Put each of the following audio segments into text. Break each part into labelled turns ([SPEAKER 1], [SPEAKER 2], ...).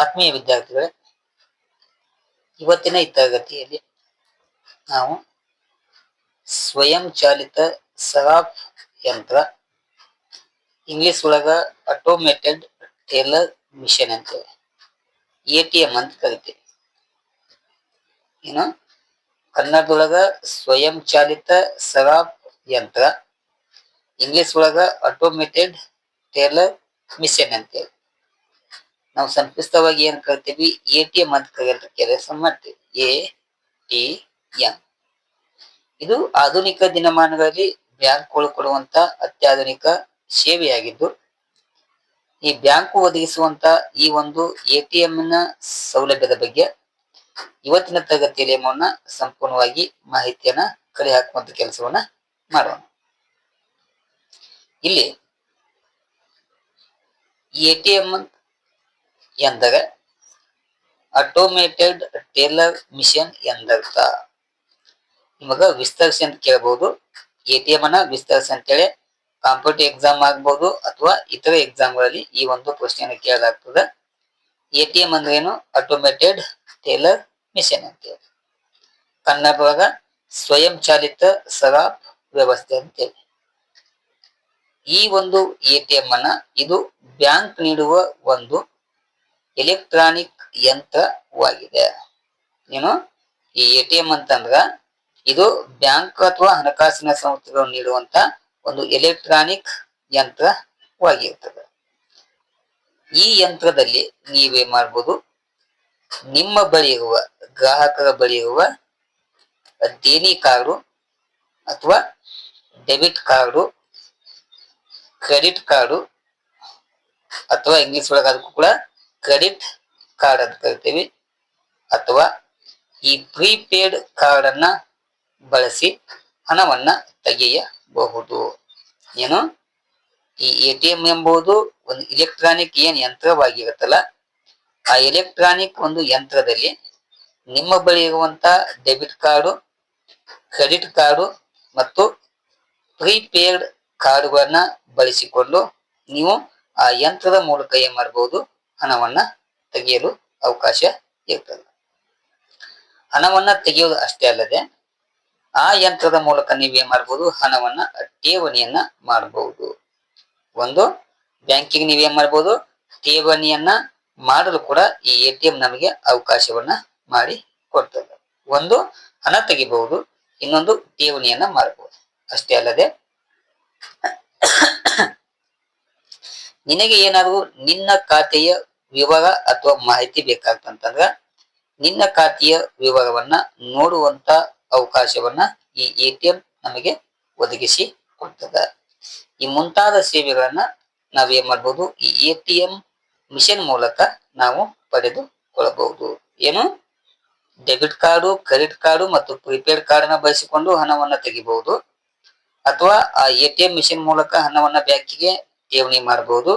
[SPEAKER 1] ಆತ್ಮೀಯ ವಿದ್ಯಾರ್ಥಿಗಳೇ, ಇವತ್ತಿನ ಈ ತರಗತಿಯಲ್ಲಿ ನಾವು ಸ್ವಯಂ ಚಾಲಿತ ಸರಾಫ್ ಯಂತ್ರ, ಇಂಗ್ಲಿಷ್ ಒಳಗ ಆಟೋಮೇಟೆಡ್ ಟೇಲರ್ ಮಿಷನ್ ಅಂತೇಳಿ, ಎ ಟಿ ಎಂ ಅಂತ ಕರಿತೀವಿ. ಏನು? ಕನ್ನಡದೊಳಗ ಸ್ವಯಂ ಚಾಲಿತ ಸರಾಫ್ ಯಂತ್ರ, ಇಂಗ್ಲಿಷ್ ಒಳಗ ಆಟೋಮೇಟೆಡ್ ಟೇಲರ್ ಮಿಷನ್ ಅಂತೇಳಿ. ನಾವು ಸಂಕ್ಷಿಪ್ತವಾಗಿ ಏನ್ ಕರಿತೀವಿ? ಎ ಟಿ ಎಂ ಅಂತ ಕರೆಯಲು ಕೆಲಸ ಮಾಡ್ತೀವಿ ಎ ಟಿ ಎಂ. ಇದು ಆಧುನಿಕ ದಿನಮಾನಗಳಲ್ಲಿ ಬ್ಯಾಂಕ್ಗಳು ಕೊಡುವಂತ ಅತ್ಯಾಧುನಿಕ ಸೇವೆಯಾಗಿದ್ದು, ಈ ಬ್ಯಾಂಕು ಒದಗಿಸುವಂತ ಈ ಒಂದು ಎ ಟಿ ನ ಸೌಲಭ್ಯದ ಬಗ್ಗೆ ಇವತ್ತಿನ ತರಗತಿಯಲ್ಲಿ ಮೌನ ಸಂಪೂರ್ಣವಾಗಿ ಮಾಹಿತಿಯನ್ನ ಕಲೆ ಹಾಕುವಂತ ಕೆಲಸವನ್ನ ಮಾಡೋಣ. ಇಲ್ಲಿ ಎ ಟಿ ಎಂ ಎಂದರೆ ಆಟೋಮೇಟೆಡ್ ಟೇಲರ್ ಮಿಷನ್ ಎಂದರ್ಥ. ನಿಮಗ ವಿಸ್ತರಿಸಿ ಅಂತ ಕೇಳಬಹುದು ಎ ಟಿ ಎಂ ಅನ್ನ ವಿಸ್ತರಿಸಿ ಅಂತೇಳಿ ಕಾಂಪಿಟೇಟಿವ್ ಎಕ್ಸಾಮ್ ಆಗಬಹುದು ಅಥವಾ ಇತರ ಎಕ್ಸಾಮ್ಗಳಲ್ಲಿ ಈ ಒಂದು ಪ್ರಶ್ನೆಯನ್ನು ಕೇಳಲಾಗ್ತದೆ. ಎ ಟಿ ಎಂ ಅಂದ್ರೆ ಏನು? ಆಟೋಮೇಟೆಡ್ ಟೇಲರ್ ಮಿಷನ್ ಅಂತೇಳಿ. ಕನ್ನಡದೊಳಗ ಸ್ವಯಂ ಚಾಲಿತ ಸರಾಫ್ ವ್ಯವಸ್ಥೆ ಅಂತೇಳಿ. ಈ ಒಂದು ಎ ಟಿ ಎಂ ಅನ್ನ ಇದು ಬ್ಯಾಂಕ್ ನೀಡುವ ಒಂದು ಎಲೆಕ್ಟ್ರಾನಿಕ್ ಯಂತ್ರವಾಗಿದೆ. ಏನು? ಈ ಎ ಟಿ ಅಂತಂದ್ರ ಇದು ಬ್ಯಾಂಕ್ ಅಥವಾ ಹಣಕಾಸಿನ ಸಂಸ್ಥೆಗಳು ನೀಡುವಂತ ಒಂದು ಎಲೆಕ್ಟ್ರಾನಿಕ್ ಯಂತ್ರವಾಗಿರ್ತದೆ. ಈ ಯಂತ್ರದಲ್ಲಿ ನೀವೇ ಮಾಡಬಹುದು ನಿಮ್ಮ ಬಳಿ ಇರುವ ಗ್ರಾಹಕರ ಬಳಿ ಇರುವ ದೇನಿ ಕಾರ್ಡು ಅಥವಾ ಡೆಬಿಟ್ ಕಾರ್ಡು, ಕ್ರೆಡಿಟ್ ಕಾರ್ಡು ಅಥವಾ ಇಂಗ್ಲಿಷ್ ಒಳಗೆ ಅದಕ್ಕೂ ಕೂಡ ಕ್ರೆಡಿಟ್ ಕಾರ್ಡ್ ಅಂತ ಕರಿತೀವಿ. ಅಥವಾ ಈ ಪ್ರೀಪೇಡ್ ಕಾರ್ಡ್ ಅನ್ನ ಬಳಸಿ ಹಣವನ್ನ ತೆಗೆಯಬಹುದು. ಏನು? ಈ ಎ ಟಿ ಎಂ ಎಂಬುದು ಒಂದು ಇಲೆಕ್ಟ್ರಾನಿಕ್ ಏನ್ ಯಂತ್ರವಾಗಿರುತ್ತಲ್ಲ, ಆ ಎಲೆಕ್ಟ್ರಾನಿಕ್ ಒಂದು ಯಂತ್ರದಲ್ಲಿ ನಿಮ್ಮ ಬಳಿ ಇರುವಂತ ಡೆಬಿಟ್ ಕಾರ್ಡು ಕ್ರೆಡಿಟ್ ಕಾರ್ಡು ಮತ್ತು ಪ್ರೀಪೇಯ್ಡ್ ಕಾರ್ಡ್ಗಳನ್ನ ಬಳಸಿಕೊಂಡು ನೀವು ಆ ಯಂತ್ರದ ಮೂಲಕ ಏನ್ ಮಾಡಬಹುದು ಹಣವನ್ನ ತೆಗೆಯಲು ಅವಕಾಶ ಇರ್ತದೆ. ಹಣವನ್ನ ತೆಗೆಯುವುದು ಅಷ್ಟೇ ಅಲ್ಲದೆ, ಆ ಯಂತ್ರದ ಮೂಲಕ ನೀವೇನ್ ಮಾಡಬಹುದು ಹಣವನ್ನ ಠೇವಣಿಯನ್ನ ಮಾಡಬಹುದು ಒಂದು, ಬ್ಯಾಂಕಿಗೆ ನೀವೇನ್ ಮಾಡಬಹುದು ಠೇವಣಿಯನ್ನ ಮಾಡಲು ಕೂಡ ಈ ಎ ಟಿ ಎಂ ನಮಗೆ ಅವಕಾಶವನ್ನ ಮಾಡಿ ಕೊಡ್ತದೆ. ಒಂದು, ಹಣ ತೆಗಿಬಹುದು, ಇನ್ನೊಂದು ಠೇವಣಿಯನ್ನ ಮಾಡಬಹುದು ಅಷ್ಟೇ ಅಲ್ಲದೆ, ನಿನಗೆ ಏನಾದರೂ ನಿನ್ನ ಖಾತೆಯ ವಿವರ ಅಥವಾ ಮಾಹಿತಿ ಬೇಕಾಗ್ತಂತಂದ್ರ ನಿನ್ನ ಖಾತೆಯ ವಿವರವನ್ನ ನೋಡುವಂತ ಅವಕಾಶವನ್ನ ಈ ಎ ಟಿ ಎಂ ನಮಗೆ ಒದಗಿಸಿ ಕೊಡ್ತದ. ಈ ಮುಂತಾದ ಸೇವೆಗಳನ್ನ ನಾವೇನ್ ಮಾಡ್ಬೋದು? ಈ ಎ ಟಿ ಎಂ ಮಿಷನ್ ಮೂಲಕ ನಾವು ಪಡೆದುಕೊಳ್ಳಬಹುದು. ಏನು? ಡೆಬಿಟ್ ಕಾರ್ಡು, ಕ್ರೆಡಿಟ್ ಕಾರ್ಡು ಮತ್ತು ಪ್ರಿಪೇಡ್ ಕಾರ್ಡ್ನ ಬಳಸಿಕೊಂಡು ಹಣವನ್ನ ತೆಗಿಬಹುದು. ಅಥವಾ ಆ ಎ ಟಿ ಎಂ ಮಿಷನ್ ಮೂಲಕ ಹಣವನ್ನ ಬ್ಯಾಂಕಿಗೆ ಠೇವಣಿ ಮಾಡಬಹುದು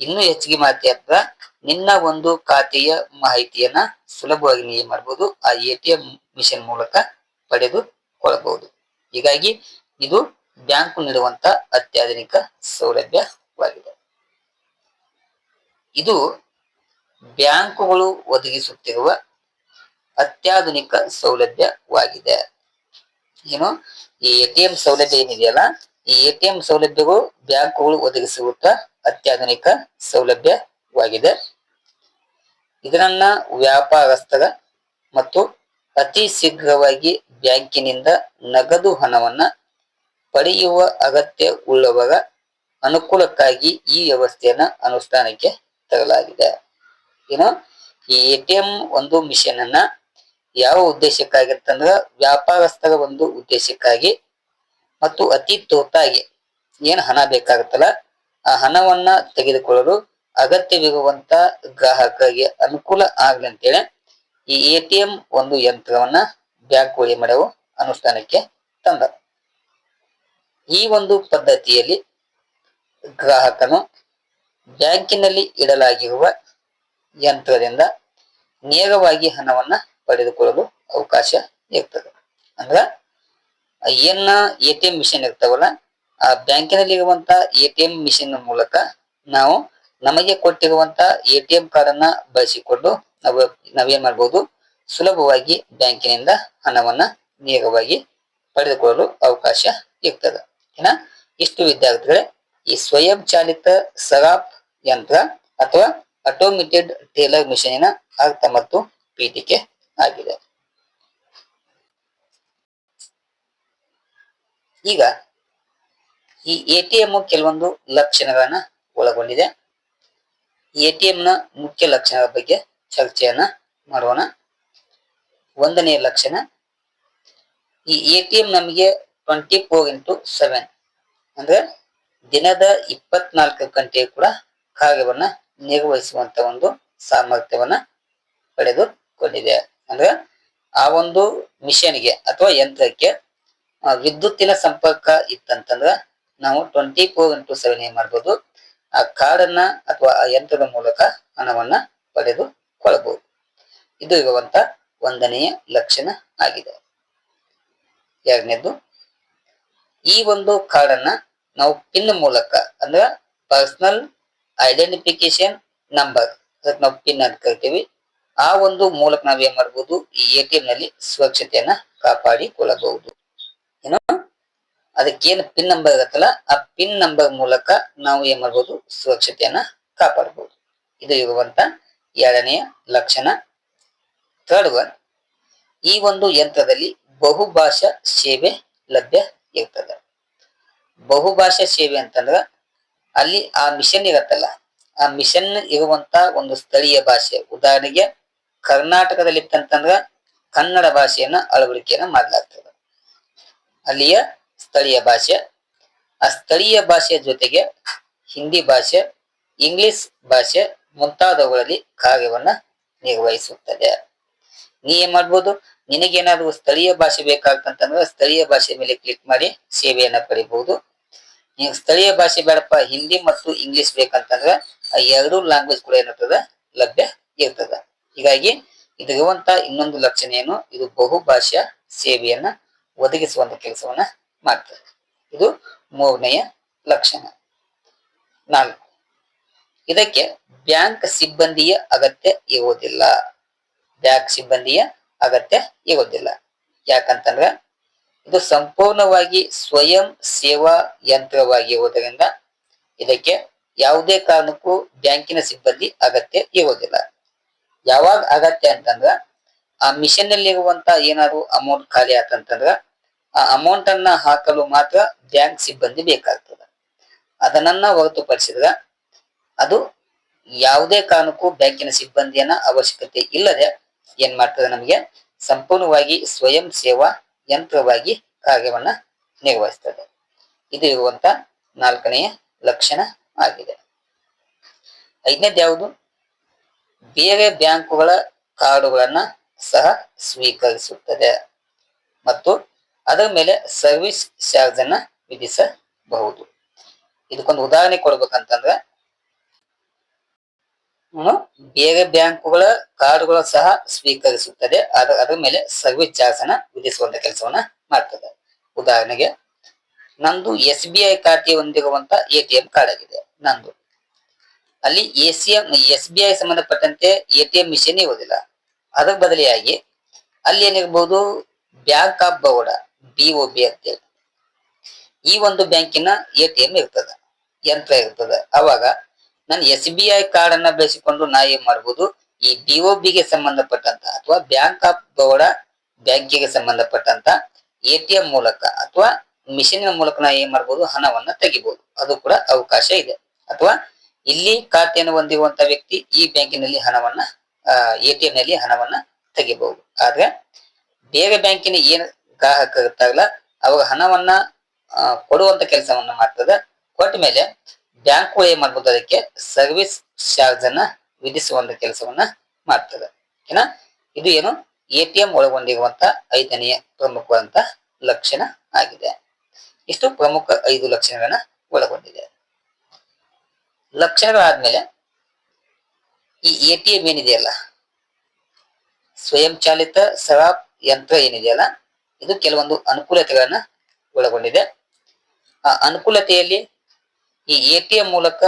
[SPEAKER 1] ಇನ್ನೂ ಹೆಚ್ಚಿಗೆ ಮಾಹಿತಿ ನಿನ್ನ ಒಂದು ಖಾತೆಯ ಮಾಹಿತಿಯನ್ನ ಸುಲಭವಾಗಿ ನೀವು ಮಾಡಬಹುದು ಆ ಎ ಟಿ ಎಂ ಮಿಷನ್ ಮೂಲಕ ಪಡೆದುಕೊಳ್ಳಬಹುದು ಹೀಗಾಗಿ ಇದು ಬ್ಯಾಂಕ್ ನೀಡುವಂತ ಅತ್ಯಾಧುನಿಕ ಸೌಲಭ್ಯವಾಗಿದೆ. ಇದು ಬ್ಯಾಂಕುಗಳು ಒದಗಿಸುತ್ತಿರುವ ಅತ್ಯಾಧುನಿಕ ಸೌಲಭ್ಯವಾಗಿದೆ. ಏನು? ಈ ಎ ಟಿ ಎಂ ಸೌಲಭ್ಯ ಏನಿದೆಯಲ್ಲ ಈ ಎ ಟಿ ಎಂ ಸೌಲಭ್ಯಗಳು ಬ್ಯಾಂಕುಗಳು ಒದಗಿಸುತ್ತ ಅತ್ಯಾಧುನಿಕ ಸೌಲಭ್ಯವಾಗಿದೆ. ಇದನ್ನ ವ್ಯಾಪಾರಸ್ಥರ ಮತ್ತು ಅತಿ ಶೀಘ್ರವಾಗಿ ಬ್ಯಾಂಕಿನಿಂದ ನಗದು ಹಣವನ್ನ ಪಡೆಯುವ ಅಗತ್ಯ ಉಳ್ಳವರ ಅನುಕೂಲಕ್ಕಾಗಿ ಈ ವ್ಯವಸ್ಥೆಯನ್ನ ಅನುಷ್ಠಾನಕ್ಕೆ ತರಲಾಗಿದೆ. ಏನು ಈ ಎಟಿಎಂ ಒಂದು ಮಿಷನ್ ಅನ್ನ ಯಾವ ಉದ್ದೇಶಕ್ಕಾಗಿತ್ತಂದ್ರ ವ್ಯಾಪಾರಸ್ಥರ ಒಂದು ಉದ್ದೇಶಕ್ಕಾಗಿ ಮತ್ತು ಅತಿ ತುರ್ತಾಗಿ ಏನ್ ಹಣ ಬೇಕಾಗುತ್ತಲ್ಲ, ಆ ಹಣವನ್ನ ತೆಗೆದುಕೊಳ್ಳಲು ಅಗತ್ಯವಿರುವಂತ ಗ್ರಾಹಕರಿಗೆ ಅನುಕೂಲ ಆಗ್ಲಿ ಅಂತೇಳಿ ಈ ಎ ಟಿ ಎಂ ಒಂದು ಯಂತ್ರವನ್ನ ಬ್ಯಾಂಕ್ ಒಳಿ ಮಾಡವು ಅನುಷ್ಠಾನಕ್ಕೆ ತಂದ. ಈ ಒಂದು ಪದ್ಧತಿಯಲ್ಲಿ ಗ್ರಾಹಕನು ಬ್ಯಾಂಕಿನಲ್ಲಿ ಇಡಲಾಗಿರುವ ಯಂತ್ರದಿಂದ ನೇರವಾಗಿ ಹಣವನ್ನ ಪಡೆದುಕೊಳ್ಳಲು ಅವಕಾಶ ಇರ್ತದೆ. ಅಂದ್ರ ಏನ ಎ ಟಿ ಎಂ ಮಿಷನ್ ಇರ್ತಾವಲ್ಲ, ಆ ಬ್ಯಾಂಕಿನಲ್ಲಿ ಇರುವಂತ ಎ ಟಿ ಎಂ ಮಿಷಿನ್ ಮೂಲಕ ನಾವು ನಮಗೆ ಕೊಟ್ಟಿರುವಂತ ಎ ಟಿ ಎಂ ಕಾರ್ಡ್ ಅನ್ನ ಬಳಸಿಕೊಂಡು ನಾವು ನಾವೇನ್ ಮಾಡಬಹುದು ಸುಲಭವಾಗಿ ಬ್ಯಾಂಕಿನಿಂದ ಹಣವನ್ನ ನೇರವಾಗಿ ಪಡೆದುಕೊಳ್ಳಲು ಅವಕಾಶ ಇರ್ತದೆ. ಏನ? ಇಷ್ಟು ವಿದ್ಯಾರ್ಥಿಗಳೇ, ಈ ಸ್ವಯಂ ಚಾಲಿತ ಸರಾಪ್ ಯಂತ್ರ ಅಥವಾ ಆಟೋಮೇಟೆಡ್ ಟೇಲರ್ ಮಿಷನಿನ ಅರ್ಥ ಮತ್ತು ಪೀಠಿಕೆ ಆಗಿದೆ. ಈಗ ಈ ಎಟಿಎಂ ಕೆಲವೊಂದು ಲಕ್ಷಣಗಳನ್ನ ಒಳಗೊಂಡಿದೆ. ಎಟಿಎಂ ನ ಮುಖ್ಯ ಲಕ್ಷಣಗಳ ಬಗ್ಗೆ ಚರ್ಚೆಯನ್ನ ಮಾಡೋಣ. ಒಂದನೆಯ ಲಕ್ಷಣ, ಈ ಎಟಿಎಂ ನಮಗೆ ಟ್ವೆಂಟಿ ಫೋರ್ ಇಂಟು ಸೆವೆನ್ ಅಂದ್ರೆ ದಿನದ ಇಪ್ಪತ್ನಾಲ್ಕು ಗಂಟೆ ಕೂಡ ಕಾರ್ಯವನ್ನ ನಿರ್ವಹಿಸುವಂತ ಒಂದು ಸಾಮರ್ಥ್ಯವನ್ನ ಪಡೆದುಕೊಂಡಿದೆ. ಅಂದ್ರೆ ಆ ಒಂದು ಮಿಷನ್ಗೆ ಅಥವಾ ಯಂತ್ರಕ್ಕೆ ವಿದ್ಯುತ್ತಿನ ಸಂಪರ್ಕ ಇತ್ತಂತಂದ್ರ ನಾವು ಟ್ವೆಂಟಿ ಫೋರ್ ಇಂಟು ಸೆವೆನ್ ಏನ್ ಮಾಡ್ಬೋದು? ಆ ಕಾರ್ಡನ್ನ ಅಥವಾ ಆ ಯಂತ್ರದ ಮೂಲಕ ಹಣವನ್ನ ಪಡೆದುಕೊಳ್ಳಬಹುದು ಇದು ಇರುವಂತ ಒಂದನೆಯ ಲಕ್ಷಣ ಆಗಿದೆ. ಎರಡನೇದು, ಈ ಒಂದು ಕಾರ್ಡನ್ನ ನಾವು ಪಿನ್ ಮೂಲಕ ಅಂದ್ರ ಪರ್ಸನಲ್ ಐಡೆಂಟಿಫಿಕೇಶನ್ ನಂಬರ್ ಅದಕ್ಕೆ ನಾವು ಪಿನ್ ಅಂತ ಕರಿತೀವಿ. ಆ ಒಂದು ಮೂಲಕ ನಾವೇನ್ ಏನ್ ಮಾಡ್ಬೋದು? ಈ ಎ ಟಿ ಎಂ ನಲ್ಲಿ ಸುರಕ್ಷತೆಯನ್ನ ಕಾಪಾಡಿಕೊಳ್ಳಬಹುದು. ಏನು? ಅದಕ್ಕೇನು ಪಿನ್ ನಂಬರ್ ಇರುತ್ತಲ್ಲ, ಆ ಪಿನ್ ನಂಬರ್ ಮೂಲಕ ನಾವು ಏನ್ ಮಾಡ್ಬೋದು? ಸುರಕ್ಷತೆಯನ್ನ ಕಾಪಾಡಬಹುದು ಇದು ಇರುವಂತ ಎರಡನೆಯ ಲಕ್ಷಣ. ಥರ್ಡ್ ಒನ್ ಈ ಒಂದು ಯಂತ್ರದಲ್ಲಿ ಬಹುಭಾಷಾ ಸೇವೆ ಲಭ್ಯ ಇರ್ತದೆ. ಬಹುಭಾಷಾ ಸೇವೆ ಅಂತಂದ್ರ ಅಲ್ಲಿ ಆ ಮಿಷನ್ ಇರತ್ತಲ್ಲ, ಆ ಮಿಷನ್ ಇರುವಂತ ಒಂದು ಸ್ಥಳೀಯ ಭಾಷೆ. ಉದಾಹರಣೆಗೆ ಕರ್ನಾಟಕದಲ್ಲಿ ಇತ್ತಂತಂದ್ರ ಕನ್ನಡ ಭಾಷೆಯನ್ನ ಅಳವಡಿಕೆಯನ್ನ ಮಾಡಲಾಗ್ತದೆ. ಅಲ್ಲಿಯ ಸ್ಥಳೀಯ ಭಾಷೆ, ಆ ಸ್ಥಳೀಯ ಭಾಷೆಯ ಜೊತೆಗೆ ಹಿಂದಿ ಭಾಷೆ, ಇಂಗ್ಲಿಷ್ ಭಾಷೆ ಮುಂತಾದವುಗಳಲ್ಲಿ ಕಾರ್ಯವನ್ನ ನಿರ್ವಹಿಸುತ್ತದೆ. ನೀ ಏನ್ ಮಾಡ್ಬೋದು? ನಿನಗೇನಾದ್ರೂ ಸ್ಥಳೀಯ ಭಾಷೆ ಬೇಕಾಗ್ತಂತಂದ್ರೆ ಸ್ಥಳೀಯ ಭಾಷೆ ಮೇಲೆ ಕ್ಲಿಕ್ ಮಾಡಿ ಸೇವೆಯನ್ನ ಪಡಿಬಹುದು ನೀವು ಸ್ಥಳೀಯ ಭಾಷೆ ಬೇಡಪ್ಪ, ಹಿಂದಿ ಮತ್ತು ಇಂಗ್ಲಿಷ್ ಬೇಕಂತಂದ್ರೆ ಆ ಎರಡು ಲ್ಯಾಂಗ್ವೇಜ್ ಕೂಡ ಏನಿರ್ತದ ಲಭ್ಯ ಇರ್ತದ. ಹೀಗಾಗಿ ಇದಿರುವಂತ ಇನ್ನೊಂದು ಲಕ್ಷಣ ಏನು? ಇದು ಬಹುಭಾಷಾ ಸೇವೆಯನ್ನ ಒದಗಿಸುವಂತ ಕೆಲಸವನ್ನ ಮಾಡ್ತದೆ ಇದು ಮೂರನೆಯ ಲಕ್ಷಣ. ನಾಲ್ಕು. ಇದಕ್ಕೆ ಬ್ಯಾಂಕ್ ಸಿಬ್ಬಂದಿಯ ಅಗತ್ಯ ಇರುವುದಿಲ್ಲ. ಬ್ಯಾಂಕ್ ಸಿಬ್ಬಂದಿಯ ಅಗತ್ಯ ಇರುವುದಿಲ್ಲ. ಯಾಕಂತಂದ್ರೆ ಇದು ಸಂಪೂರ್ಣವಾಗಿ ಸ್ವಯಂ ಸೇವಾ ಯಂತ್ರವಾಗಿರುವುದರಿಂದ ಇದಕ್ಕೆ ಯಾವುದೇ ಕಾರಣಕ್ಕೂ ಬ್ಯಾಂಕಿನ ಸಿಬ್ಬಂದಿ ಅಗತ್ಯ ಇರುವುದಿಲ್ಲ. ಯಾವಾಗ ಅಗತ್ಯ ಅಂತಂದ್ರ ಆ ಮಿಷನ್ನಲ್ಲಿ ಇರುವಂತ ಏನಾದ್ರು ಅಮೌಂಟ್ ಖಾಲಿ ಆತಂತಂದ್ರ ಆ ಅಮೌಂಟ್ ಅನ್ನ ಹಾಕಲು ಮಾತ್ರ ಬ್ಯಾಂಕ್ ಸಿಬ್ಬಂದಿ ಬೇಕಾಗ್ತದೆ. ಅದನ್ನ ಹೊರತುಪಡಿಸಿದ್ರೆ ಅದು ಯಾವುದೇ ಕಾರಣಕ್ಕೂ ಬ್ಯಾಂಕಿನ ಸಿಬ್ಬಂದಿಯನ್ನ ಅವಶ್ಯಕತೆ ಇಲ್ಲದೆ ಏನ್ ಮಾಡ್ತದೆ ನಮಗೆ ಸಂಪೂರ್ಣವಾಗಿ ಸ್ವಯಂ ಸೇವಾ ಯಂತ್ರವಾಗಿ ಕಾರ್ಯವನ್ನ ನಿರ್ವಹಿಸ್ತದೆ. ಇದು ಇರುವಂತ ನಾಲ್ಕನೆಯ ಲಕ್ಷಣ ಆಗಿದೆ. ಐದನೇದು ಯಾವುದು? ಬೇರೆ ಬ್ಯಾಂಕುಗಳ ಕಾರ್ಡುಗಳನ್ನ ಸಹ ಸ್ವೀಕರಿಸುತ್ತದೆ. ಮತ್ತು ಅದರ ಮೇಲೆ ಸರ್ವಿಸ್ ಚಾರ್ಜ್ ಅನ್ನ ವಿಧಿಸಬಹುದು. ಇದಕ್ಕೊಂದು ಉದಾಹರಣೆ ಕೊಡ್ಬೇಕಂತಂದ್ರೆ ಬೇರೆ ಬ್ಯಾಂಕುಗಳ ಕಾರ್ಡ್ಗಳು ಸಹ ಸ್ವೀಕರಿಸುತ್ತದೆ ಅದ ಅದರ ಮೇಲೆ ಸರ್ವಿಸ್ ಚಾರ್ಜ್ ಅನ್ನ ವಿಧಿಸುವಂತ ಕೆಲಸವನ್ನ ಮಾಡ್ತದೆ. ಉದಾಹರಣೆಗೆ, ನಂದು ಎಸ್ ಬಿ ಐ ಖಾತೆ ಹೊಂದಿರುವಂತ ಎ ಟಿ ಎಂ ಕಾರ್ಡ್ ಆಗಿದೆ ನಂದು. ಅಲ್ಲಿ A C S B I ಸಂಬಂಧಪಟ್ಟಂತೆ ಎ ಟಿ ಎಂ ಮಿಷನ್ ಇರುವುದಿಲ್ಲ. ಅದರ ಬದಲಿಯಾಗಿ, ಅಲ್ಲಿ ಏನಿರ್ಬೋದು, Bank of Baroda B O B ಅಂತೇಳಿ ಈ ಒಂದು ಬ್ಯಾಂಕಿನ ಎ ಟಿ ಎಂ ಇರ್ತದ, ಯಂತ್ರ ಇರ್ತದ. ಅವಾಗ ನಾನು ಎಸ್ ಬಿ ಐ ಕಾರ್ಡ್ ಅನ್ನ ಬಳಸಿಕೊಂಡು ನಾ ಏನ್ ಮಾಡಬಹುದು ಈ ಬಿ ಒ ಗೆ ಸಂಬಂಧಪಟ್ಟಂತ ಅಥವಾ ಬ್ಯಾಂಕ್ ಆಫ್ ಬರೋಡಾ ಬ್ಯಾಂಕಿಗೆ ಸಂಬಂಧಪಟ್ಟಂತ ಎ ಟಿ ಎಂ ಮೂಲಕ ಅಥವಾ ಮಿಷಿನ್ ಮೂಲಕ ನಾ ಏನ್ ಮಾಡಬಹುದು ಹಣವನ್ನ ತೆಗಿಬಹುದು ಅದು ಕೂಡ ಅವಕಾಶ ಇದೆ. ಅಥವಾ ಇಲ್ಲಿ ಖಾತೆಯನ್ನು ಹೊಂದಿರುವಂತ ವ್ಯಕ್ತಿ ಈ ಬ್ಯಾಂಕಿನಲ್ಲಿ ಹಣವನ್ನ ಎ ಟಿ ಎಂ ನಲ್ಲಿ ಹಣವನ್ನ ತೆಗಿಬಹುದು. ಆದ್ರೆ ಬೇರೆ ಬ್ಯಾಂಕಿನ ಏನ್ ಗ್ರಾಹಕ ಇರ್ತಾರಲ್ಲ ಅವಾಗ ಹಣವನ್ನ ಕೊಡುವಂತ ಕೆಲಸವನ್ನ ಮಾಡ್ತದೆ. ಕೊಟ್ಟ ಮೇಲೆ ಬ್ಯಾಂಕ್ ಏನ್ ಮಾಡ್ಬೋದು ಅದಕ್ಕೆ ಸರ್ವಿಸ್ ಚಾರ್ಜ್ ಅನ್ನ ವಿಧಿಸುವಂತ ಕೆಲಸವನ್ನ ಮಾಡ್ತದೆ. ಓಕೆನಾ? ಇದು ಏನು? ಎ ಟಿ ಎಂ ಒಳಗೊಂಡಿರುವಂತ ಐದನೆಯ ಪ್ರಮುಖವಾದಂತ ಲಕ್ಷಣ ಆಗಿದೆ. ಇಷ್ಟು ಪ್ರಮುಖ ಐದು ಲಕ್ಷಣಗಳನ್ನ ಒಳಗೊಂಡಿದೆ. ಲಕ್ಷಣಗಳಾದ್ಮೇಲೆ ಈ ಎ ಟಿ ಎಂ ಏನಿದೆಯಲ್ಲ? ಸ್ವಯಂ ಚಾಲಿತ ಸರಾಪ್ ಯಂತ್ರ ಏನಿದೆಯಲ್ಲ? ಇದು ಕೆಲವೊಂದು ಅನುಕೂಲತೆಗಳನ್ನ ಒಳಗೊಂಡಿದೆ. ಆ ಅನುಕೂಲತೆಯಲ್ಲಿ ಈ ಎ ಟಿ ಎಂ ಮೂಲಕ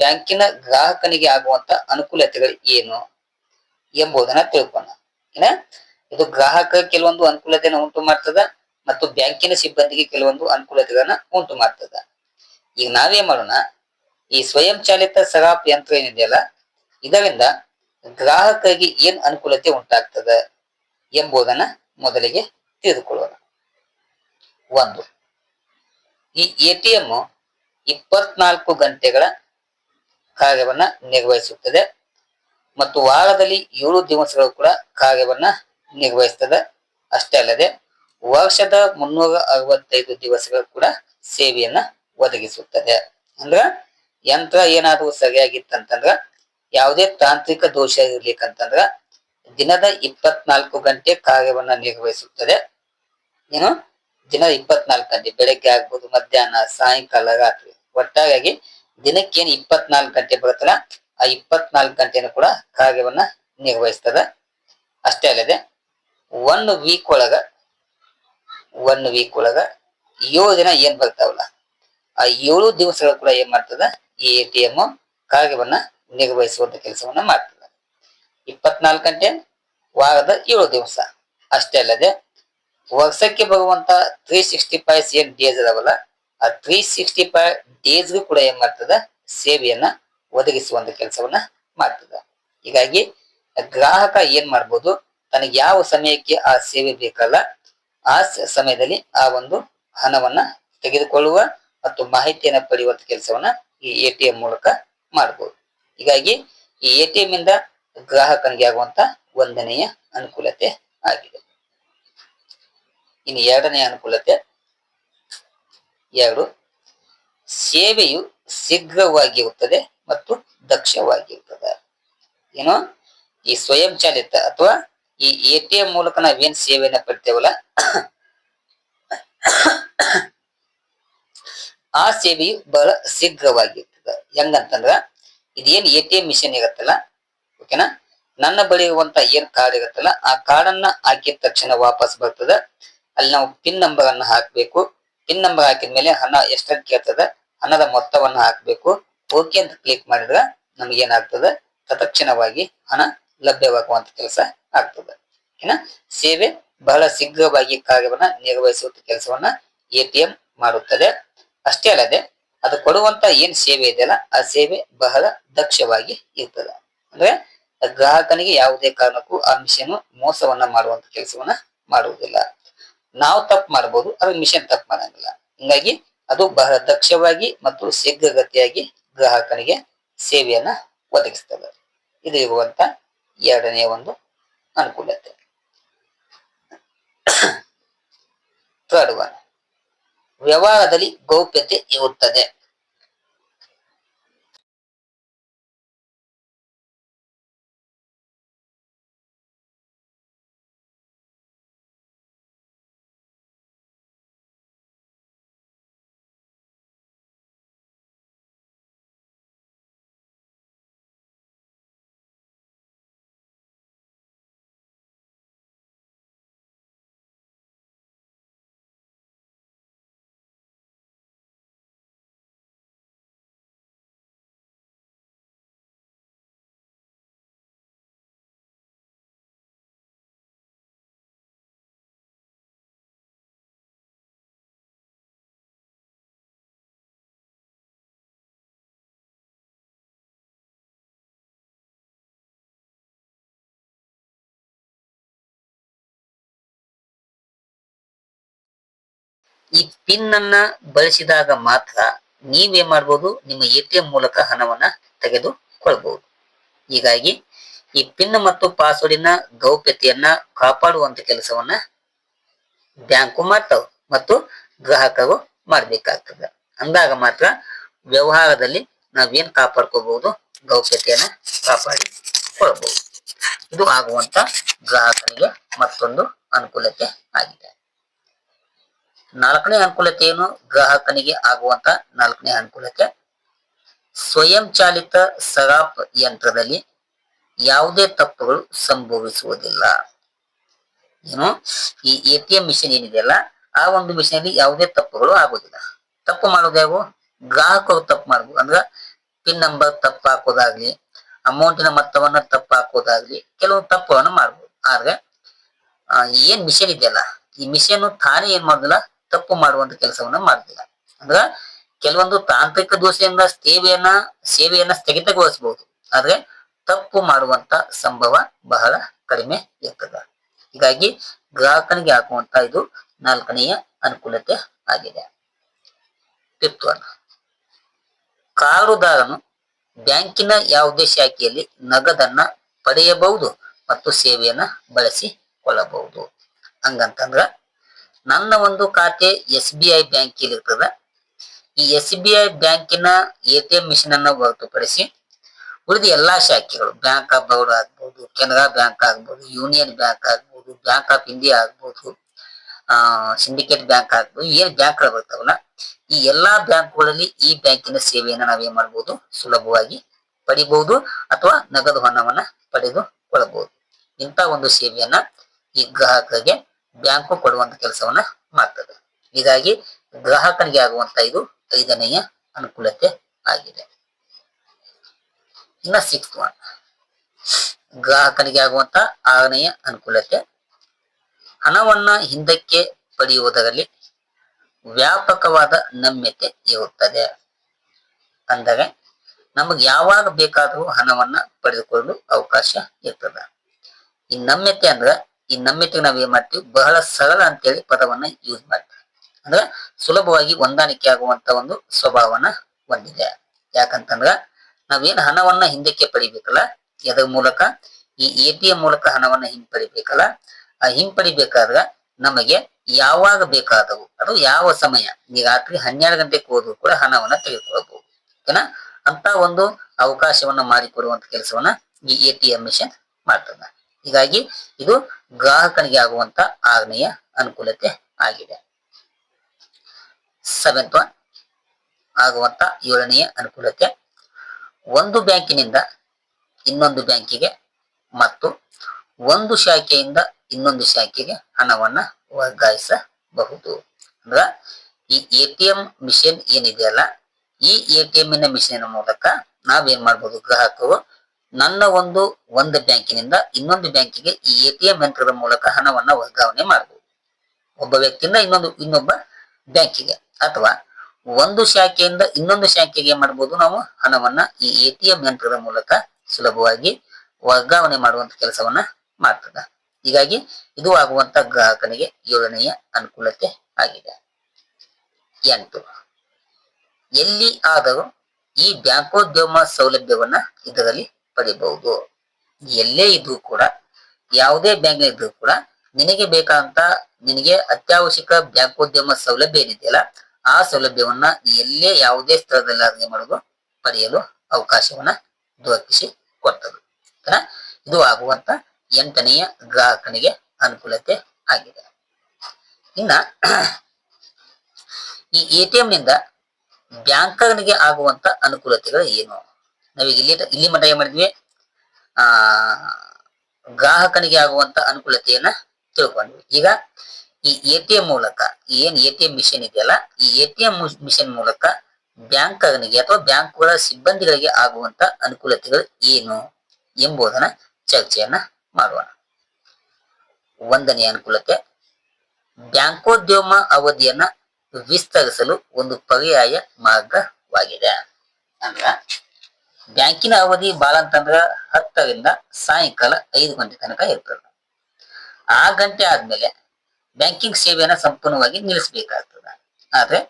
[SPEAKER 1] ಬ್ಯಾಂಕಿನ ಗ್ರಾಹಕನಿಗೆ ಆಗುವಂತ ಅನುಕೂಲತೆಗಳು ಏನು ಎಂಬುದನ್ನ ತಿಳ್ಕೋಣ. ಏನ? ಇದು ಗ್ರಾಹಕ ಕೆಲವೊಂದು ಅನುಕೂಲತೆಯನ್ನು ಉಂಟು ಮಾಡ್ತದ ಮತ್ತು ಬ್ಯಾಂಕಿನ ಸಿಬ್ಬಂದಿಗೆ ಕೆಲವೊಂದು ಅನುಕೂಲತೆಗಳನ್ನ ಉಂಟು ಮಾಡ್ತದ. ಈಗ ನಾವೇನ್ ಮಾಡೋಣ? ಈ ಸ್ವಯಂ ಚಾಲಿತ ಸರಾಪ್ ಯಂತ್ರ ಏನಿದೆಯಲ್ಲ, ಇದರಿಂದ ಗ್ರಾಹಕರಿಗೆ ಏನ್ ಅನುಕೂಲತೆ ಉಂಟಾಗ್ತದ ಎಂಬುದನ್ನ ಮೊದಲಿಗೆ ತಿಳಿದುಕೊಳ್ಳೋಣ ಒಂದು. ಈ ಎಟಿಎಂ ಇಪ್ಪತ್ನಾಲ್ಕು ಗಂಟೆಗಳ ಕಾರ್ಯವನ್ನ ನಿರ್ವಹಿಸುತ್ತದೆ ಮತ್ತು ವಾರದಲ್ಲಿ ಏಳು ದಿವಸಗಳು ಕೂಡ ಕಾರ್ಯವನ್ನ ನಿರ್ವಹಿಸ್ತದೆ ಅಷ್ಟೇ ಅಲ್ಲದೆ ವರ್ಷದ ಮುನ್ನೂರ ಅರವತ್ತೈದು ದಿವಸಗಳು ಕೂಡ ಸೇವೆಯನ್ನ ಒದಗಿಸುತ್ತದೆ. ಅಂದ್ರ ಯಂತ್ರ ಏನಾದರೂ ಸರಿಯಾಗಿತ್ತಂತಂದ್ರ, ಯಾವುದೇ ತಾಂತ್ರಿಕ ದೋಷ ಇರ್ಲಿಕ್ಕಂತಂದ್ರ ದಿನದ ಇಪ್ಪತ್ನಾಲ್ಕು ಗಂಟೆ ಕಾರ್ಯವನ್ನು ನಿರ್ವಹಿಸುತ್ತದೆ. ಏನು? ದಿನದ ಇಪ್ಪತ್ನಾಲ್ಕು ಗಂಟೆ, ಬೆಳಗ್ಗೆ ಆಗ್ಬೋದು, ಮಧ್ಯಾಹ್ನ, ಸಾಯಂಕಾಲ, ರಾತ್ರಿ. ದಿನಕ್ಕೆ ದಿನಕ್ಕೇನು ಇಪ್ಪತ್ನಾಲ್ಕು ಗಂಟೆ ಬರುತ್ತಲ್ಲ, ಆ ಇಪ್ಪತ್ನಾಲ್ಕು ಗಂಟೆನೂ ಕೂಡ ಕಾರ್ಯವನ್ನ ನಿರ್ವಹಿಸ್ತದೆ. ಅಷ್ಟೇ ಅಲ್ಲದೆ ಒನ್ ವೀಕ್ ಒಳಗ ಒನ್ ವೀಕ್ ಒಳಗ ಏಳು ದಿನ ಏನ್ ಬರ್ತಾವಲ್ಲ, ಆ ಏಳು ದಿವಸಗಳು ಕೂಡ ಏನ್ ಮಾಡ್ತದ ಈ ಎ ಟಿ ಎಂ ಕಾರ್ಯವನ್ನ ನಿರ್ವಹಿಸುವಂತ ಕೆಲಸವನ್ನ ಮಾಡ್ತದ. ಇಪ್ಪತ್ನಾಲ್ಕು ಗಂಟೆ ವಾರದ ಏಳು ದಿವಸ. ಅಷ್ಟೇ ಅಲ್ಲದೆ, ವರ್ಷಕ್ಕೆ ಬರುವಂತ ತ್ರೀ ಸಿಕ್ಸ್ಟಿ ಫೈವ್ ಏನ್ ಡೇಸ್ ಅದಾವಲ್ಲ ಆ ತ್ರೀ ಸಿಕ್ಸ್ಟಿ ಫೈವ್ ಡೇಸ್ಗೂ ಕೂಡ ಏನ್ ಮಾಡ್ತದ? ಸೇವೆಯನ್ನ ಒದಗಿಸುವಂತ ಕೆಲಸವನ್ನ ಮಾಡ್ತದ. ಹೀಗಾಗಿ ಗ್ರಾಹಕ ಏನ್ ಮಾಡ್ಬೋದು? ತನಗೆ ಯಾವ ಸಮಯಕ್ಕೆ ಆ ಸೇವೆ ಬೇಕಲ್ಲ, ಆ ಸಮಯದಲ್ಲಿ ಆ ಒಂದು ಹಣವನ್ನ ತೆಗೆದುಕೊಳ್ಳುವ ಮತ್ತು ಮಾಹಿತಿಯನ್ನ ಪಡೆಯುವಂತ ಕೆಲಸವನ್ನ ಈ ಎ ಟಿ ಎಂ ಮೂಲಕ ಮಾಡಬಹುದು ಹೀಗಾಗಿ ಈ ಎ ಟಿ ಎಂ ಇಂದ ಗ್ರಾಹಕನಿಗೆ ಆಗುವಂತ ಒಂದನೆಯ ಅನುಕೂಲತೆ ಆಗಿದೆ. ಇನ್ನು ಎರಡನೆಯ ಅನುಕೂಲತೆ ಎರಡು, ಸೇವೆಯು ಶೀಘ್ರವಾಗಿರುತ್ತದೆ ಮತ್ತು ದಕ್ಷವಾಗಿರುತ್ತದೆ. ಏನು? ಈ ಸ್ವಯಂ ಚಾಲಿತ ಅಥವಾ ಈ ಎ ಟಿ ಎಂ ಮೂಲಕ ನಾವೇನ್ ಸೇವೆಯನ್ನ ಪಡ್ತೇವಲ್ಲ ಆ ಸೇವೆಯು ಬಹಳ ಶೀಘ್ರವಾಗಿರ್ತದೆ. ಹೆಂಗಂತಂದ್ರ, ಇದೇನ್ ಎ ಟಿ ಎಂ ಮಿಷನ್ ಇರತ್ತಲ್ಲ? ಓಕೆನಾ ನನ್ನ ಬಳಿ ಇರುವಂತ ಏನ್ ಕಾರ್ಡ್ ಇರುತ್ತಲ್ಲ, ಆ ಕಾರ್ಡನ್ನ ಹಾಕಿದ ತಕ್ಷಣ ವಾಪಸ್ ಬರ್ತದ. ಅಲ್ಲಿ ನಾವು ಪಿನ್ ನಂಬರ್ ಅನ್ನ ಹಾಕ್ಬೇಕು. ಪಿನ್ ನಂಬರ್ ಹಾಕಿದ್ಮೇಲೆ ಹಣ ಎಷ್ಟಂತ ಕೇಳ್ತದ, ಹಣದ ಮೊತ್ತವನ್ನ ಹಾಕ್ಬೇಕು. ಓಕೆ ಅಂತ ಕ್ಲಿಕ್ ಮಾಡಿದ್ರೆ ನಮ್ಗೆ ತತ್ಕ್ಷಣವಾಗಿ ಹಣ ಲಭ್ಯವಾಗುವಂತ ಕೆಲಸ ಆಗ್ತದೆ. ಏನ ಸೇವೆ ಬಹಳ ಶೀಘ್ರವಾಗಿ ಕಾರ್ಯವನ್ನ ನಿರ್ವಹಿಸುವಂತ ಕೆಲಸವನ್ನ ಎ ಟಿ ಎಂ ಮಾಡುತ್ತದೆ. ಅಷ್ಟೇ ಅಲ್ಲದೆ, ಅದು ಕೊಡುವಂತ ಏನ್ ಸೇವೆ ಇದೆಯಲ್ಲ, ಆ ಸೇವೆ ಬಹಳ ದಕ್ಷವಾಗಿ ಇರ್ತದೆ. ಅಂದ್ರೆ ಗ್ರಾಹಕನಿಗೆ ಯಾವುದೇ ಕಾರಣಕ್ಕೂ ಆ ಮಿಷನ್ ಮೋಸವನ್ನ ಮಾಡುವಂತ ಕೆಲಸವನ್ನ ಮಾಡುವುದಿಲ್ಲ. ನಾವು ತಪ್ಪು ಮಾಡಬಹುದು ಆದ್ರೆ ಮಿಷನ್ ತಪ್ಪು ಮಾಡಂಗಿಲ್ಲ. ಹಿಂಗಾಗಿ ಅದು ಬಹಳ ದಕ್ಷವಾಗಿ ಮತ್ತು ಶೀಘ್ರಗತಿಯಾಗಿ ಗ್ರಾಹಕನಿಗೆ ಸೇವೆಯನ್ನ ಒದಗಿಸ್ತದೆ. ಇದು ಇರುವಂತ ಎರಡನೇ ಒಂದು ಅನುಕೂಲತೆ. ಥರ್ಡ್ ವ್ಯವಹಾರದಲ್ಲಿ ಗೌಪ್ಯತೆ ಇರುತ್ತದೆ. ಈ ಪಿನ್ ಅನ್ನ ಬಳಸಿದಾಗ ಮಾತ್ರ ನೀವೇನ್ ಮಾಡಬಹುದು ನಿಮ್ಮ ಎ ಟಿ ಎಂ ಮೂಲಕ ಹಣವನ್ನ ತೆಗೆದುಕೊಳ್ಬಹುದು ಹೀಗಾಗಿ ಈ ಪಿನ್ ಮತ್ತು ಪಾಸ್ವರ್ಡಿನ ಗೌಪ್ಯತೆಯನ್ನ ಕಾಪಾಡುವಂತ ಕೆಲಸವನ್ನ ಬ್ಯಾಂಕು ಮಾಡ್ತಾವ ಮತ್ತು ಗ್ರಾಹಕರು ಮಾಡ್ಬೇಕಾಗ್ತದೆ. ಅಂದಾಗ ಮಾತ್ರ ವ್ಯವಹಾರದಲ್ಲಿ ನಾವೇನ್ ಕಾಪಾಡ್ಕೋಬಹುದು ಗೌಪ್ಯತೆಯನ್ನ ಕಾಪಾಡಿಕೊಳ್ಬಹುದು ಇದು ಆಗುವಂತ ಗ್ರಾಹಕನಿಗೆ ಮತ್ತೊಂದು ಅನುಕೂಲತೆ ಆಗಿದೆ. ನಾಲ್ಕನೇ ಅನುಕೂಲತೆ ಏನು? ಗ್ರಾಹಕನಿಗೆ ಆಗುವಂತ ನಾಲ್ಕನೇ ಅನುಕೂಲತೆ. ಸ್ವಯಂ ಚಾಲಿತ ಸರಾಪ್ ಯಂತ್ರದಲ್ಲಿ ಯಾವುದೇ ತಪ್ಪುಗಳು ಸಂಭವಿಸುವುದಿಲ್ಲ. ಏನು? ಈ ಎ ಟಿ ಎಂ ಮಿಷನ್ ಏನಿದೆಯಲ್ಲ ಆ ಒಂದು ಮಿಷನ್ ಅಲ್ಲಿ ಯಾವುದೇ ತಪ್ಪುಗಳು ಆಗುದಿಲ್ಲ ತಪ್ಪು ಮಾಡೋದು ಗ್ರಾಹಕರು ತಪ್ಪು ಮಾಡುದು ಅಂದ್ರ ಪಿನ್ ನಂಬರ್ ತಪ್ಪು ಹಾಕೋದಾಗ್ಲಿ ಅಮೌಂಟಿನ ಮೊತ್ತವನ್ನ ತಪ್ಪು ಹಾಕೋದಾಗ್ಲಿ ಕೆಲವು ತಪ್ಪುಗಳನ್ನು ಮಾಡ್ಬೋದು. ಆದ್ರೆ ಏನ್ ಮಿಷನ್ ಇದೆಯಲ್ಲ ಈ ಮಿಷನ್ ತಾನೇ ಏನ್ ಮಾಡೋದಿಲ್ಲ? ತಪ್ಪು ಮಾಡುವಂತ ಕೆಲಸವನ್ನ ಮಾಡ್ತಿಲ್ಲ. ಅಂದ್ರ ಕೆಲವೊಂದು ತಾಂತ್ರಿಕ ದೋಷೆಯಿಂದ ಸೇವೆಯನ್ನ ಸೇವೆಯನ್ನ ಸ್ಥಗಿತಗೊಳಿಸಬಹುದು ಆದ್ರೆ ತಪ್ಪು ಮಾಡುವಂತ ಸಂಭವ ಬಹಳ ಕಡಿಮೆ ಇರ್ತದ. ಹೀಗಾಗಿ ಗ್ರಾಹಕನಿಗೆ ಹಾಕುವಂತ ಇದು ನಾಲ್ಕನೆಯ ಅನುಕೂಲತೆ ಆಗಿದೆ. ಫಿಫ್ತ್ ಕಾರುದಾರನು ಬ್ಯಾಂಕಿನ ಯಾವುದೇ ಶಾಖೆಯಲ್ಲಿ ನಗದನ್ನ ಪಡೆಯಬಹುದು ಮತ್ತು ಸೇವೆಯನ್ನ ಬಳಸಿಕೊಳ್ಳಬಹುದು. ಹಂಗಂತಂದ್ರ ನನ್ನ ಒಂದು ಖಾತೆ ಎಸ್ ಬಿ ಐ ಬ್ಯಾಂಕ್ ಇರ್ತದ ಈ ಎಸ್ ಬಿ ಐ ಬ್ಯಾಂಕಿನ ಎ ಟಿ ಎಂ ಮಿಷಿನ್ ಅನ್ನ ಹೊರತುಪಡಿಸಿ ಉಳಿದ ಎಲ್ಲಾ ಶಾಖೆಗಳು, ಬ್ಯಾಂಕ್ ಆಫ್ ಬರೋಡಾ ಆಗ್ಬಹುದು ಕೆನರಾ ಬ್ಯಾಂಕ್ ಆಗ್ಬಹುದು ಯೂನಿಯನ್ ಬ್ಯಾಂಕ್ ಆಗ್ಬಹುದು ಬ್ಯಾಂಕ್ ಆಫ್ ಇಂಡಿಯಾ ಆಗ್ಬಹುದು ಸಿಂಡಿಕೇಟ್ ಬ್ಯಾಂಕ್ ಆಗ್ಬಹುದು ಏನ್ ಬ್ಯಾಂಕ್ಗಳು ಬರ್ತಾವಲ್ಲ, ಈ ಎಲ್ಲಾ ಬ್ಯಾಂಕ್ಗಳಲ್ಲಿ ಈ ಬ್ಯಾಂಕಿನ ಸೇವೆಯನ್ನ ನಾವೇನ್ ಮಾಡಬಹುದು ಸುಲಭವಾಗಿ ಪಡಿಬಹುದು ಅಥವಾ ನಗದು ಹಣವನ್ನ ಪಡೆದುಕೊಳ್ಳಬಹುದು. ಇಂತ ಒಂದು ಸೇವೆಯನ್ನ ಈ ಗ್ರಾಹಕರಿಗೆ ಬ್ಯಾಂಕು ಕೊಡುವಂತ ಕೆಲಸವನ್ನ ಮಾಡ್ತದೆ. ಹೀಗಾಗಿ ಗ್ರಾಹಕನಿಗೆ ಆಗುವಂತ ಇದು ಐದನೆಯ ಅನುಕೂಲತೆ ಆಗಿದೆ. ಇನ್ನ ಸಿಕ್ಸ್ ಒನ್ ಗ್ರಾಹಕನಿಗೆ ಆಗುವಂತ ಆರನೆಯ ಅನುಕೂಲತೆ. ಹಣವನ್ನ ಹಿಂದಕ್ಕೆ ಪಡೆಯುವುದರಲ್ಲಿ ವ್ಯಾಪಕವಾದ ನಮ್ಯತೆ ಇರುತ್ತದೆ. ಅಂದರೆ ನಮಗೆ ಯಾವಾಗ ಬೇಕಾದರೂ ಹಣವನ್ನ ಪಡೆದುಕೊಳ್ಳಲು ಅವಕಾಶ ಇರ್ತದೆ. ಈ ನಮ್ಯತೆ ಅಂದ್ರೆ ಈ ನಮ್ಯತೆಗೆ ನಾವ್ ಏನ್ ಮಾಡ್ತೀವಿ ಬಹಳ ಸರಳ ಅಂತೇಳಿ ಪದವನ್ನ ಯೂಸ್ ಮಾಡ್ತೀವಿ ಅಂದ್ರೆ ಸುಲಭವಾಗಿ ಹೊಂದಾಣಿಕೆ ಆಗುವಂತ ಒಂದು ಸ್ವಭಾವನ ಹೊಂದಿದೆ. ಯಾಕಂತಂದ್ರ ನಾವೇನ್ ಹಣವನ್ನ ಹಿಂದಕ್ಕೆ ಪಡಿಬೇಕಲ್ಲ? ಎದ್ರ ಮೂಲಕ? ಈ ಎ ಟಿ ಎಂ ಮೂಲಕ ಹಣವನ್ನ ಹಿಂಪಡಿಬೇಕಲ್ಲ ಆ ಹಿಂಪಡಿಬೇಕಾದ್ರ ನಮಗೆ ಯಾವಾಗ ಬೇಕಾದವು, ಅದು ಯಾವ ಸಮಯ? ಈ ರಾತ್ರಿ ಹನ್ನೆರಡು ಗಂಟೆಗೆ ಹೋದ್ರು ಕೂಡ ಹಣವನ್ನ ತೆಗೆದುಕೊಳ್ಬಹುದು ಓಕೆನಾ? ಅಂತ ಒಂದು ಅವಕಾಶವನ್ನ ಮಾಡಿಕೊಡುವಂತ ಕೆಲಸವನ್ನ ಈ ಎ ಟಿ ಎಂ ಮಿಷನ್ ಮಾಡ್ತದ. ಹೀಗಾಗಿ ಇದು ಗ್ರಾಹಕನಿಗೆ ಆಗುವಂತ ಆಜ್ಞೆಯ ಅನುಕೂಲತೆ ಆಗಿದೆ. ಸೆವೆಂತ್ ಒನ್ ಆಗುವಂತ ಏಳನೆಯ ಅನುಕೂಲತೆ. ಒಂದು ಬ್ಯಾಂಕಿನಿಂದ ಇನ್ನೊಂದು ಬ್ಯಾಂಕಿಗೆ ಮತ್ತು ಒಂದು ಶಾಖೆಯಿಂದ ಇನ್ನೊಂದು ಶಾಖೆಗೆ ಹಣವನ್ನ ವರ್ಗಾಯಿಸಬಹುದು. ಅಂದ್ರ ಈ ಎ ಟಿ ಎಂ ಮಿಷನ್ ಏನಿದೆಯಲ್ಲ ಈ ಎ ಟಿ ಎಂ ಮಿಷನ್ ಮೂಲಕ ನಾವೇನ್ ಮಾಡ್ಬೋದು, ಗ್ರಾಹಕರು ನನ್ನ ಒಂದು ಒಂದು ಬ್ಯಾಂಕಿನಿಂದ ಇನ್ನೊಂದು ಬ್ಯಾಂಕಿಗೆ ಈ ಎ ಟಿ ಎಂ ಯಂತ್ರದ ಮೂಲಕ ಹಣವನ್ನ ವರ್ಗಾವಣೆ ಮಾಡಬಹುದು ಒಬ್ಬ ವ್ಯಕ್ತಿಯಿಂದ ಇನ್ನೊಂದು, ಇನ್ನೊಬ್ಬ ಬ್ಯಾಂಕಿಗೆ. ಅಥವಾ ಒಂದು ಶಾಖೆಯಿಂದ ಇನ್ನೊಂದು ಶಾಖೆಗೆ ಮಾಡಬಹುದು ನಾವು ಹಣವನ್ನ ಈ ಎ ಟಿ ಎಂ ಯಂತ್ರದ ಮೂಲಕ ಸುಲಭವಾಗಿ ವರ್ಗಾವಣೆ ಮಾಡುವಂತ ಕೆಲಸವನ್ನ ಮಾಡ್ತದ. ಹೀಗಾಗಿ ಇದು ಆಗುವಂತ ಗ್ರಾಹಕನಿಗೆ ಏಳನೆಯ ಅನುಕೂಲತೆ ಆಗಿದೆ. ಎಂಟು, ಎಲ್ಲಿ ಆದರೂ ಈ ಬ್ಯಾಂಕೋದ್ಯಮ ಸೌಲಭ್ಯವನ್ನ ಇದರಲ್ಲಿ ಪಡಿಬಹುದು. ಎಲ್ಲೇ ಇದ್ರೂ ಕೂಡ, ಯಾವುದೇ ಬ್ಯಾಂಕ್ ಇದ್ರೂ ಕೂಡ, ನಿನಗೆ ಬೇಕಾದಂತ, ನಿನಗೆ ಅತ್ಯವಶ್ಯಕ ಬ್ಯಾಂಕೋದ್ಯಮ ಸೌಲಭ್ಯ ಏನಿದೆಯಲ್ಲ, ಆ ಸೌಲಭ್ಯವನ್ನ ಎಲ್ಲೇ ಯಾವುದೇ ಸ್ಥಳದಲ್ಲಿ ಮಾಡೋದು ಪಡೆಯಲು ಅವಕಾಶವನ್ನ ದೊರಕಿಸಿ ಕೊಡ್ತದೆ? ಇದು ಆಗುವಂತ ಎಂಟನೆಯ ಗ್ರಾಹಕನಿಗೆ ಅನುಕೂಲತೆ ಆಗಿದೆ. ಇನ್ನ, ಈ ಎ ಟಿ ನಿಂದ ಬ್ಯಾಂಕರ್ನಿಗೆ ಆಗುವಂತ ಅನುಕೂಲತೆಗಳು ಏನು? ನಾವೀಗ ಇಲ್ಲಿ ಇಲ್ಲಿ ಮಟ್ಟ ಏನ್ ಮಾಡಿದ್ವಿ? ಆ, ಗ್ರಾಹಕನಿಗೆ ಆಗುವಂತ ಅನುಕೂಲತೆಯನ್ನ ತಿಳ್ಕೊಂಡ್ವಿ. ಈಗ ಈ ಎ ಟಿ ಎಂ ಮೂಲಕ ಏನ್ ಎ ಟಿ ಎಂ ಮಿಷನ್ ಇದೆಯಲ್ಲ, ಈ ಎ ಟಿ ಎಂ ಮಿಷನ್ ಮೂಲಕ ಬ್ಯಾಂಕ್ಗಳಿಗೆ ಅಥವಾ ಬ್ಯಾಂಕ್ಗಳ ಸಿಬ್ಬಂದಿಗಳಿಗೆ ಆಗುವಂತ ಅನುಕೂಲತೆಗಳು ಏನು ಎಂಬುದನ್ನ ಚರ್ಚೆಯನ್ನ ಮಾಡೋಣ. ಒಂದನೇ ಅನುಕೂಲತೆ, ಬ್ಯಾಂಕೋದ್ಯಮ ಅವಧಿಯನ್ನ ವಿಸ್ತರಿಸಲು ಒಂದು ಪರ್ಯಾಯ ಮಾರ್ಗವಾಗಿದೆ. ಅಂದ್ರ ಬ್ಯಾಂಕಿನ ಅವಧಿ ಬಾಳ ಅಂತಂದ್ರ ಹತ್ತರಿಂದ ಸಾಯಂಕಾಲ ಐದು ಗಂಟೆ ತನಕ ಇರ್ತದೆ. ಆ ಗಂಟೆ ಆದ್ಮೇಲೆ ಬ್ಯಾಂಕಿಂಗ್ ಸೇವೆಯನ್ನ ಸಂಪೂರ್ಣವಾಗಿ ನಿಲ್ಲಿಸಬೇಕಾಗ್ತದೆ. ಆದ್ರೆ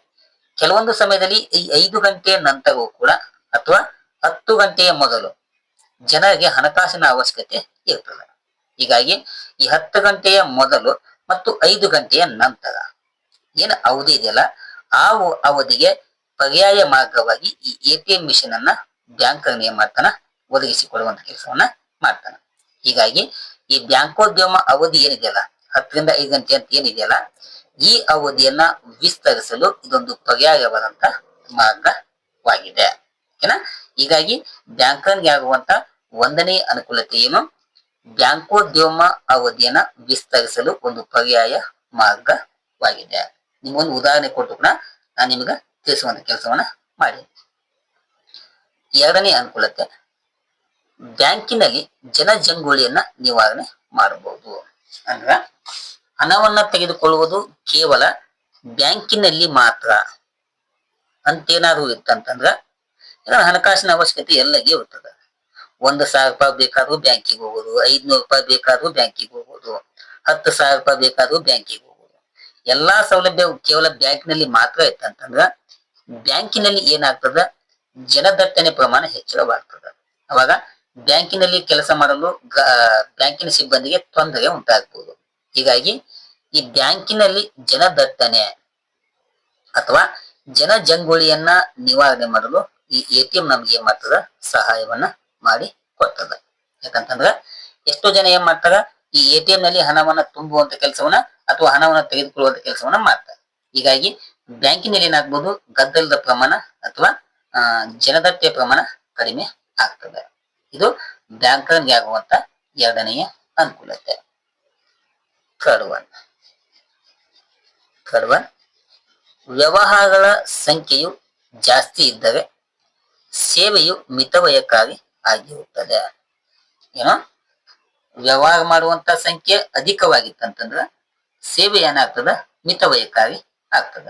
[SPEAKER 1] ಕೆಲವೊಂದು ಸಮಯದಲ್ಲಿ ಈ ಐದು ಗಂಟೆಯ ನಂತರವೂ ಕೂಡ ಅಥವಾ ಹತ್ತು ಗಂಟೆಯ ಮೊದಲು ಜನರಿಗೆ ಹಣಕಾಸಿನ ಅವಶ್ಯಕತೆ ಇರ್ತದೆ. ಹೀಗಾಗಿ ಈ ಹತ್ತು ಗಂಟೆಯ ಮೊದಲು ಮತ್ತು ಐದು ಗಂಟೆಯ ನಂತರ ಏನು ಅವಧಿ ಇದೆಯಲ್ಲ, ಆ ಅವಧಿಗೆ ಪರ್ಯಾಯ ಮಾರ್ಗವಾಗಿ ಈ ಎ ಟಿ ಎಂ ಮಿಷನ್ ಅನ್ನ ಬ್ಯಾಂಕ್ ಏನ್ ಮಾಡ್ತಾನ ಒದಗಿಸಿಕೊಡುವಂತ ಕೆಲಸವನ್ನ ಮಾಡ್ತಾನ. ಹೀಗಾಗಿ ಈ ಬ್ಯಾಂಕೋದ್ಯಮ ಅವಧಿ ಏನಿದೆಯಲ್ಲ, ಹತ್ತರಿಂದ ಐದು ಗಂಟೆ ಅಂತ ಏನಿದೆಯಲ್ಲ, ಈ ಅವಧಿಯನ್ನ ವಿಸ್ತರಿಸಲು ಇದೊಂದು ಪರ್ಯಾಯವಾದಂತ ಮಾರ್ಗವಾಗಿದೆ. ಓಕೆನಾ? ಹೀಗಾಗಿ ಬ್ಯಾಂಕರ್ಗೆ ಆಗುವಂತ ಒಂದನೇ ಅನುಕೂಲತೆ ಏನು? ಬ್ಯಾಂಕೋದ್ಯಮ ಅವಧಿಯನ್ನ ವಿಸ್ತರಿಸಲು ಒಂದು ಪರ್ಯಾಯ ಮಾರ್ಗವಾಗಿದೆ. ನಿಮ್ಗೊಂದು ಉದಾಹರಣೆ ಕೊಟ್ಟು ಕೂಡ ನಾನು ನಿಮಗೆ ತಿಳಿಸುವಂತ ಕೆಲಸವನ್ನ ಮಾಡಿ. ಎರಡನೇ ಅನುಕೂಲತೆ, ಬ್ಯಾಂಕಿನಲ್ಲಿ ಜನಜಂಗುಳಿಯನ್ನ ನಿವಾರಣೆ ಮಾಡಬಹುದು. ಅಂದ್ರ ಹಣವನ್ನ ತೆಗೆದುಕೊಳ್ಳುವುದು ಕೇವಲ ಬ್ಯಾಂಕಿನಲ್ಲಿ ಮಾತ್ರ. ಅಂತೇನಾದ್ರು ಇತ್ತಂತಂದ್ರ ಹಣಕಾಸಿನ ಅವಶ್ಯಕತೆ ಎಲ್ಲಗೆ ಇರ್ತದೆ? ಒಂದು ಸಾವಿರ ರೂಪಾಯಿ ಬೇಕಾದ್ರೂ ಬ್ಯಾಂಕಿಗೆ ಹೋಗೋದು, ಐದ್ನೂರು ರೂಪಾಯಿ ಬೇಕಾದ್ರೂ ಬ್ಯಾಂಕಿಗೆ ಹೋಗೋದು, ಹತ್ತು ಸಾವಿರ ರೂಪಾಯಿ ಬೇಕಾದ್ರೂ ಬ್ಯಾಂಕಿಗೆ ಹೋಗೋದು. ಎಲ್ಲಾ ಸೌಲಭ್ಯ ಕೇವಲ ಬ್ಯಾಂಕಿನಲ್ಲಿ ಮಾತ್ರ ಇತ್ತಂತಂದ್ರ, ಬ್ಯಾಂಕಿನಲ್ಲಿ ಏನಾಗ್ತದ? ಜನದಟ್ಟಣೆ ಪ್ರಮಾಣ ಹೆಚ್ಚಳವಾಗ್ತದ. ಅವಾಗ ಬ್ಯಾಂಕಿನಲ್ಲಿ ಕೆಲಸ ಮಾಡಲು ಬ್ಯಾಂಕಿನ ಸಿಬ್ಬಂದಿಗೆ ತೊಂದರೆ ಉಂಟಾಗಬಹುದು ಹೀಗಾಗಿ ಈ ಬ್ಯಾಂಕಿನಲ್ಲಿ ಜನದಟ್ಟಣೆ ಅಥವಾ ಜನಜಂಗುಳಿಯನ್ನ ನಿವಾರಣೆ ಮಾಡಲು ಈ ಎ ಟಿ ಎಂ ನಮ್ಗೆ ಮಾಡ್ತದ? ಸಹಾಯವನ್ನ ಮಾಡಿ ಕೊಡ್ತದ. ಯಾಕಂತಂದ್ರ ಎಷ್ಟೋ ಜನ ಏನ್ ಮಾಡ್ತಾರ? ಈ ಎ ಟಿ ಎಂ ನಲ್ಲಿ ಹಣವನ್ನ ತುಂಬುವಂತ ಕೆಲಸವನ್ನ ಅಥವಾ ಹಣವನ್ನ ತೆಗೆದುಕೊಳ್ಳುವಂತ ಕೆಲಸವನ್ನ ಮಾಡ್ತಾರೆ. ಹೀಗಾಗಿ ಬ್ಯಾಂಕಿನಲ್ಲಿ ಏನಾಗ್ಬೋದು ಗದ್ದಲದ ಪ್ರಮಾಣ ಅಥವಾ ಆ, ಪ್ರಮಾಣ ಕಡಿಮೆ ಆಗ್ತದೆ. ಇದು ಬ್ಯಾಂಕರ್ಗೆ ಆಗುವಂತ ಎರಡನೆಯ ಅನುಕೂಲತೆ. Third one. Third one. ವ್ಯವಹಾರಗಳ ಸಂಖ್ಯೆಯು ಜಾಸ್ತಿ ಇದ್ದರೆ ಸೇವೆಯು ಮಿತವಯಕ್ಕಾಗಿ ಆಗಿರುತ್ತದೆ. ಏನೋ? ವ್ಯವಹಾರ ಮಾಡುವಂತ ಸಂಖ್ಯೆ ಅಧಿಕವಾಗಿತ್ತಂತಂದ್ರ ಸೇವೆ ಏನಾಗ್ತದ? ಮಿತವಯಕ್ಕಾಗಿ ಆಗ್ತದ.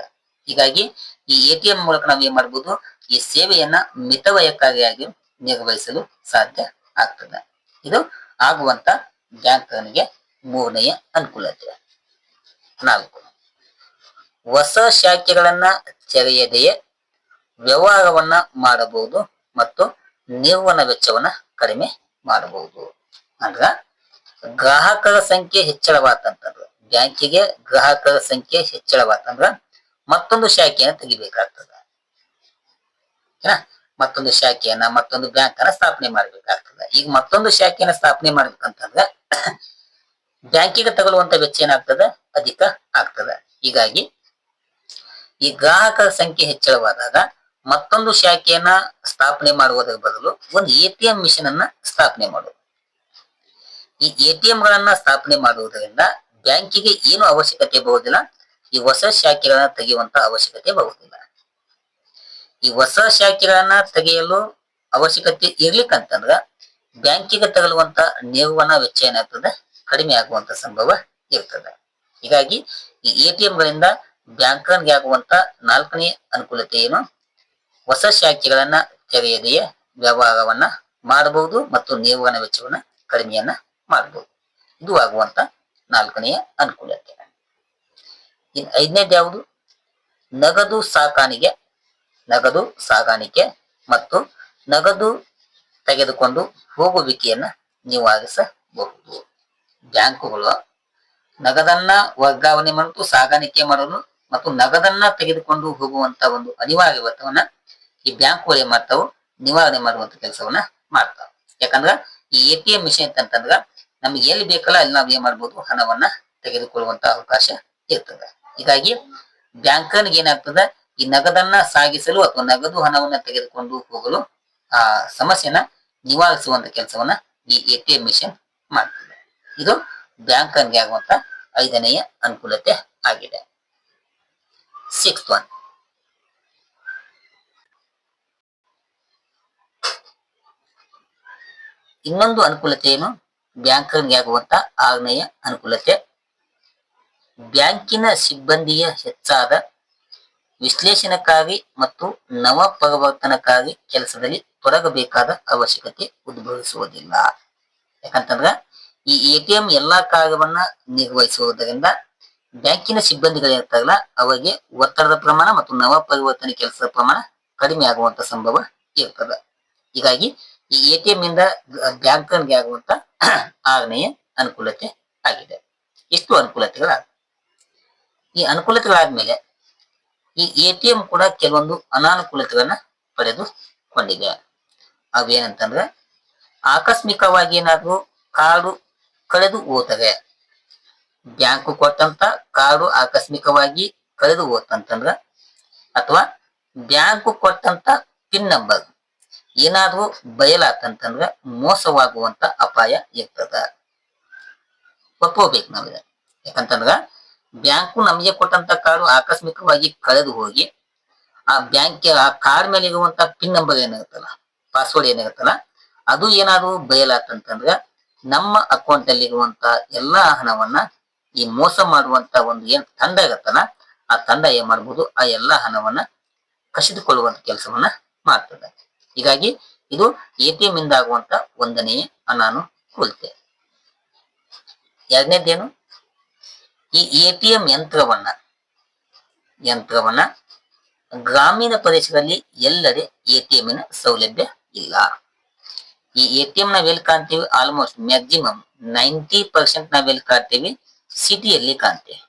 [SPEAKER 1] ಹೀಗಾಗಿ ಈ ಎ ಟಿ ಎಂ ಮೂಲಕ ನಾವು ಏನ್ ಮಾಡಬಹುದು ಈ ಸೇವೆಯನ್ನ ಮಿತವಯಕ್ಕಾಗಿ ನಿರ್ವಹಿಸಲು ಸಾಧ್ಯ ಆಗ್ತದೆ. ಇದು ಆಗುವಂತ ಬ್ಯಾಂಕ್ಗಳಿಗೆ ಮೂರನೆಯ ಅನುಕೂಲತೆ. ನಾಲ್ಕು, ಹೊಸ ಶಾಖೆಗಳನ್ನ ತೆರೆಯದೆಯೇ ವ್ಯವಹಾರವನ್ನ ಮಾಡಬಹುದು ಮತ್ತು ನಿರ್ವಹಣಾ ವೆಚ್ಚವನ್ನ ಕಡಿಮೆ ಮಾಡಬಹುದು. ಅಂದ್ರ ಗ್ರಾಹಕರ ಸಂಖ್ಯೆ ಹೆಚ್ಚಳವಾತಂತಂದ್ರ ಬ್ಯಾಂಕಿಗೆ ಗ್ರಾಹಕರ ಸಂಖ್ಯೆ ಹೆಚ್ಚಳವಾತಂದ್ರ ಮತ್ತೊಂದು ಶಾಖೆಯನ್ನು ತೆಗಿಬೇಕಾಗ್ತದೆ. ಮತ್ತೊಂದು ಶಾಖೆಯನ್ನ, ಮತ್ತೊಂದು ಬ್ಯಾಂಕ್ ಅನ್ನ ಸ್ಥಾಪನೆ ಮಾಡ್ಬೇಕಾಗ್ತದ. ಈಗ ಮತ್ತೊಂದು ಶಾಖೆಯನ್ನ ಸ್ಥಾಪನೆ ಮಾಡ್ಬೇಕಂತಂದ್ರೆ ಬ್ಯಾಂಕಿಗೆ ತಗೊಳ್ಳುವಂತ ವೆಚ್ಚ ಏನಾಗ್ತದೆ? ಅಧಿಕ ಆಗ್ತದೆ. ಹೀಗಾಗಿ ಈ ಗ್ರಾಹಕರ ಸಂಖ್ಯೆ ಹೆಚ್ಚಳವಾದಾಗ ಮತ್ತೊಂದು ಶಾಖೆಯನ್ನ ಸ್ಥಾಪನೆ ಮಾಡುವುದರ ಬದಲು ಒಂದು ಎ ಟಿ ಎಂ ಮಿಷನ್ ಅನ್ನ ಸ್ಥಾಪನೆ ಮಾಡುವುದು ಈ ಎ ಟಿ ಗಳನ್ನ ಸ್ಥಾಪನೆ ಮಾಡುವುದರಿಂದ ಬ್ಯಾಂಕಿಗೆ ಏನು ಅವಶ್ಯಕತೆ ಬರುವುದಿಲ್ಲ ಈ ಹೊಸ ಶಾಖೆಗಳನ್ನ ತೆಗೆಯುವಂತ ಅವಶ್ಯಕತೆ ಬರುವುದಿಲ್ಲ. ಈ ಹೊಸ ಶಾಖೆಗಳನ್ನ ತೆಗೆಯಲು ಅವಶ್ಯಕತೆ ಇರ್ಲಿಕ್ಕಂತಂದ್ರ ಬ್ಯಾಂಕಿಗೆ ತಗಲುವಂತ ನಿರ್ವಹಣಾ ವೆಚ್ಚ ಏನಾಗ್ತದೆ? ಕಡಿಮೆ ಆಗುವಂತ ಸಂಭವ ಇರ್ತದೆ. ಹೀಗಾಗಿ ಈ ಎ ಟಿ ಗಳಿಂದ ಬ್ಯಾಂಕರ್ಗೆ ಆಗುವಂತ ನಾಲ್ಕನೇ ಅನುಕೂಲತೆ ಏನು? ಹೊಸ ಶಾಖೆಗಳನ್ನ ತೆರೆಯದೆಯೇ ವ್ಯವಹಾರವನ್ನ ಮಾಡಬಹುದು ಮತ್ತು ನಿರ್ವಹಣಾ ವೆಚ್ಚವನ್ನ ಕಡಿಮೆಯನ್ನ ಮಾಡಬಹುದು. ಇದು ಆಗುವಂತ ನಾಲ್ಕನೆಯ ಅನುಕೂಲತೆ. ಐದನೇದು ಯಾವುದು? ನಗದು ಸಾಕಾಣಿಕೆ, ನಗದು ಸಾಗಾಣಿಕೆ ಮತ್ತು ನಗದು ತೆಗೆದುಕೊಂಡು ಹೋಗುವಿಕೆಯನ್ನ ನಿವಾರಿಸಬಹುದು ಬ್ಯಾಂಕುಗಳು ನಗದನ್ನ ವರ್ಗಾವಣೆ ಮಾಡಲು ಸಾಗಾಣಿಕೆ ಮಾಡಲು ಮತ್ತು ನಗದನ್ನ ತೆಗೆದುಕೊಂಡು ಹೋಗುವಂತ ಒಂದು ಅನಿವಾರ್ಯವತ್ತವನ್ನ ಈ ಬ್ಯಾಂಕುಗಳು ಏನ್ ಮಾಡ್ತಾವು, ನಿವಾರಣೆ ಮಾಡುವಂತ ಕೆಲಸವನ್ನ ಮಾಡ್ತಾವ. ಯಾಕಂದ್ರ ಈ ಎ ಟಿ ಎಂ ಮಿಷನ್ ಅಂತಂದ್ರ ನಮ್ಗೆ ಎಲ್ಲಿ ಬೇಕಲ್ಲ ಅಲ್ಲಿ ನಾವು ಏನ್ ಮಾಡ್ಬೋದು? ಹಣವನ್ನ ತೆಗೆದುಕೊಳ್ಳುವಂತ ಅವಕಾಶ ಇರ್ತದೆ. ಹೀಗಾಗಿ ಬ್ಯಾಂಕರ್ಗೆ ಏನಾಗ್ತದ? ಈ ನಗದನ್ನ ಸಾಗಿಸಲು ಅಥವಾ ನಗದು ಹಣವನ್ನ ತೆಗೆದುಕೊಂಡು ಹೋಗಲು ಆ ಸಮಸ್ಯೆನ ನಿವಾರಿಸುವಂತ ಕೆಲಸವನ್ನ ಈ ಎ ಟಿ ಎಂ ಮಿಷನ್ ಮಾಡ್ತದೆ. ಇದು ಬ್ಯಾಂಕರ್ಗೆ ಆಗುವಂತ ಐದನೆಯ ಅನುಕೂಲತೆ ಆಗಿದೆ. ಸಿಕ್ಸ್ ಒನ್ ಇನ್ನೊಂದು ಅನುಕೂಲತೆ ಏನು? ಬ್ಯಾಂಕರ್ಗೆ ಆಗುವಂತ ಆರನೆಯ ಅನುಕೂಲತೆ ಬ್ಯಾಂಕಿನ ಸಿಬ್ಬಂದಿಯ ಹೆಚ್ಚಾದ ವಿಶ್ಲೇಷಣಕ್ಕಾಗಿ ಮತ್ತು ನವ ಪರಿವರ್ತನಕಾರಿ ಕೆಲಸದಲ್ಲಿ ತೊಡಗಬೇಕಾದ ಅವಶ್ಯಕತೆ ಉದ್ಭವಿಸುವುದಿಲ್ಲ. ಯಾಕಂತಂದ್ರ ಈ ಎ ಟಿ ಎಂ ಎಲ್ಲಾ ಕಾರ್ಯವನ್ನ ನಿರ್ವಹಿಸುವುದರಿಂದ ಬ್ಯಾಂಕಿನ ಸಿಬ್ಬಂದಿಗಳಿರ್ತಾರಲ್ಲ ಅವರಿಗೆ ಒತ್ತಡದ ಪ್ರಮಾಣ ಮತ್ತು ನವ ಪರಿವರ್ತನೆ ಕೆಲಸದ ಪ್ರಮಾಣ ಕಡಿಮೆ ಆಗುವಂತ ಸಂಭವ ಇರ್ತದೆ. ಹೀಗಾಗಿ ಈ ಎ ಟಿ ಎಂ ಇಂದ ಆಗುವಂತ ಆರನೆಯ ಅನುಕೂಲತೆ ಆಗಿದೆ. ಇಷ್ಟು ಅನುಕೂಲತೆಗಳ ಈ ಅನುಕೂಲತೆಗಳಾದ್ಮೇಲೆ ಈ ಎ ಟಿ ಎಂ ಕೂಡ ಕೆಲವೊಂದು ಅನಾನುಕೂಲತೆಗಳನ್ನ ಪಡೆದುಕೊಂಡಿದೆ ಅವೇನಂತಂದ್ರೆ ಆಕಸ್ಮಿಕವಾಗಿ ಏನಾದ್ರು ಕಾರ್ಡು ಕಳೆದು ಹೋತವೆ ಬ್ಯಾಂಕು ಕೊಟ್ಟಂತ ಕಾರ್ಡು ಆಕಸ್ಮಿಕವಾಗಿ ಕಳೆದು ಹೋತಂತಂದ್ರ ಅಥವಾ ಬ್ಯಾಂಕು ಕೊಟ್ಟಂತ ಪಿನ್ ನಂಬರ್ ಏನಾದ್ರೂ ಬಯಲಾತಂತಂದ್ರ ಮೋಸವಾಗುವಂತ ಅಪಾಯ ಇರ್ತದ ಒಪ್ಕೋಬೇಕು ನಾವಿದೆ. ಯಾಕಂತಂದ್ರ ಬ್ಯಾಂಕು ನಮಗೆ ಕೊಟ್ಟಂತ ಕಾರು ಆಕಸ್ಮಿಕವಾಗಿ ಕಳೆದು ಹೋಗಿ, ಆ ಬ್ಯಾಂಕ್ ಆ ಕಾರ್ ಮೇಲೆ ಇರುವಂತ ಪಿನ್ ನಂಬರ್ ಏನಾಗುತ್ತಲ್ಲ, ಪಾಸ್ವರ್ಡ್ ಏನಾಗುತ್ತಲ್ಲ, ಅದು ಏನಾದ್ರು ಬಯಲಾತಂತಂದ್ರೆ ನಮ್ಮ ಅಕೌಂಟ್ ಅಲ್ಲಿ ಇರುವಂತ ಎಲ್ಲಾ ಹಣವನ್ನ ಈ ಮೋಸ ಮಾಡುವಂತ ಒಂದು ಏನ್ ತಂಡ ಇರುತ್ತಲ್ಲ, ಆ ತಂಡ ಏನ್ ಮಾಡ್ಬೋದು, ಆ ಎಲ್ಲಾ ಹಣವನ್ನ ಕಸಿದುಕೊಳ್ಳುವಂತ ಕೆಲಸವನ್ನ ಮಾಡ್ತದೆ. ಹೀಗಾಗಿ ಇದು ಎ ಟಿ ಎಂ ಇಂದ ಆಗುವಂತ ಒಂದನೆಯ ಅನಾನುಕೂಲತೆ ಎರಡನೇದೇನು? ಈ ಎ ಟಿ ಎಂ ಯಂತ್ರವನ್ನ ಯಂತ್ರವನ್ನ ಗ್ರಾಮೀಣ ಪ್ರದೇಶದಲ್ಲಿ ಎಲ್ಲೆಡೆ ಎ ಟಿ ಎಂ ಸೌಲಭ್ಯ ಇಲ್ಲ. ಈ ಎ ಟಿ ಎಂ ನಾವೆಲ್ಲಿ ಕಾಣ್ತೀವಿ ಆಲ್ಮೋಸ್ಟ್ ಮ್ಯಾಕ್ಸಿಮಮ್ ನೈಂಟಿ ಪರ್ಸೆಂಟ್ ನಾವೆಲ್ಲಿ ಕಾಣ್ತೀವಿ ಸಿಟಿಯಲ್ಲಿ ಕಾಣ್ತೇವೆ.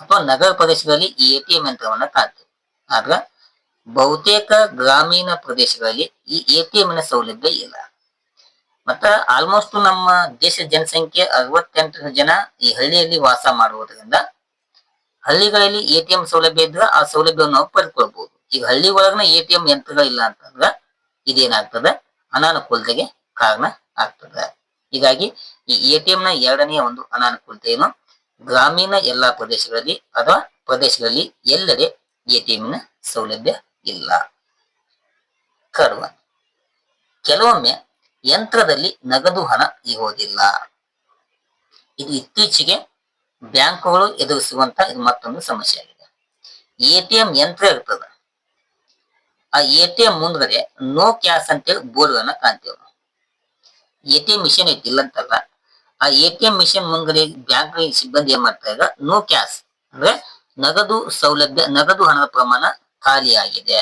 [SPEAKER 1] ಅಥವಾ ನಗರ ಪ್ರದೇಶದಲ್ಲಿ ಈ ಎ ಟಿ ಎಂ ಯಂತ್ರವನ್ನ ಕಾಣ್ತೇವೆ. ಆದ್ರ ಬಹುತೇಕ ಗ್ರಾಮೀಣ ಪ್ರದೇಶಗಳಲ್ಲಿ ಈ ಎ ಟಿ ಎಂ ಸೌಲಭ್ಯ ಇಲ್ಲ. ಮತ್ತ ಆಲ್ಮೋಸ್ಟ್ ನಮ್ಮ ದೇಶ ಜನಸಂಖ್ಯೆ ಅರವತ್ತೆಂಟು ಜನ ಈ ಹಳ್ಳಿಯಲ್ಲಿ ವಾಸ ಮಾಡುವುದರಿಂದ ಹಳ್ಳಿಗಳಲ್ಲಿ ಎ ಟಿ ಎಂ ಸೌಲಭ್ಯ ಇದ್ರೆ ಆ ಸೌಲಭ್ಯವನ್ನು ನಾವು ಪಡ್ಕೊಳ್ಬಹುದು ಈಗ ಹಳ್ಳಿ ಒಳಗನ ಎ ಟಿ ಎಂ ಯಂತ್ರಗಳಿಲ್ಲ ಅಂತಂದ್ರ ಇದೇನಾಗ್ತದೆ? ಅನಾನುಕೂಲತೆಗೆ ಕಾರಣ ಆಗ್ತದೆ. ಹೀಗಾಗಿ ಈ ಎ ಟಿ ಎಂನ ಎರಡನೆಯ ಒಂದು ಅನಾನುಕೂಲತೆ ಏನು ಗ್ರಾಮೀಣ ಎಲ್ಲಾ ಪ್ರದೇಶಗಳಲ್ಲಿ ಅಥವಾ ಪ್ರದೇಶಗಳಲ್ಲಿ ಎಲ್ಲೆಡೆ ಎ ಟಿ ಎಂನ ಸೌಲಭ್ಯ ಇಲ್ಲ. ಕರ್ವ. ಕೆಲವೊಮ್ಮೆ ಯಂತ್ರದಲ್ಲಿ ನಗದು ಹಣ ಇರುವುದಿಲ್ಲ. ಇದು ಇತ್ತೀಚೆಗೆ ಬ್ಯಾಂಕುಗಳು ಎದುರಿಸುವಂತ ಇದು ಮತ್ತೊಂದು ಸಮಸ್ಯೆ ಆಗಿದೆ ಎ ಟಿ ಎಂ ಯಂತ್ರ ಇರ್ತದ. ಆ ಎ ಟಿ ಎಂ ಮುಂದ್ಗಡೆ ನೋ ಕ್ಯಾಶ್ ಅಂತೇಳಿ ಬೋರ್ಡ್ ಅನ್ನ ಕಾಣ್ತೇವೆ ಎ ಟಿ ಎಂ ಮಿಷನ್ ಐತಿ ಇಲ್ಲ ಅಂತಲ್ಲ, ಆ ಎ ಟಿ ಎಂ ಮಿಷನ್ ಮುಂದ್ಗಡೆ ಬ್ಯಾಂಕ್ ಸಿಬ್ಬಂದಿ ಏನ್ ಮಾಡ್ತಾ ಇದ್ದಾರೆ? ನೋ ಕ್ಯಾಶ್ ಅಂದ್ರೆ ನಗದು ಸೌಲಭ್ಯ, ನಗದು ಹಣದ ಪ್ರಮಾಣ ಖಾಲಿಯಾಗಿದೆ.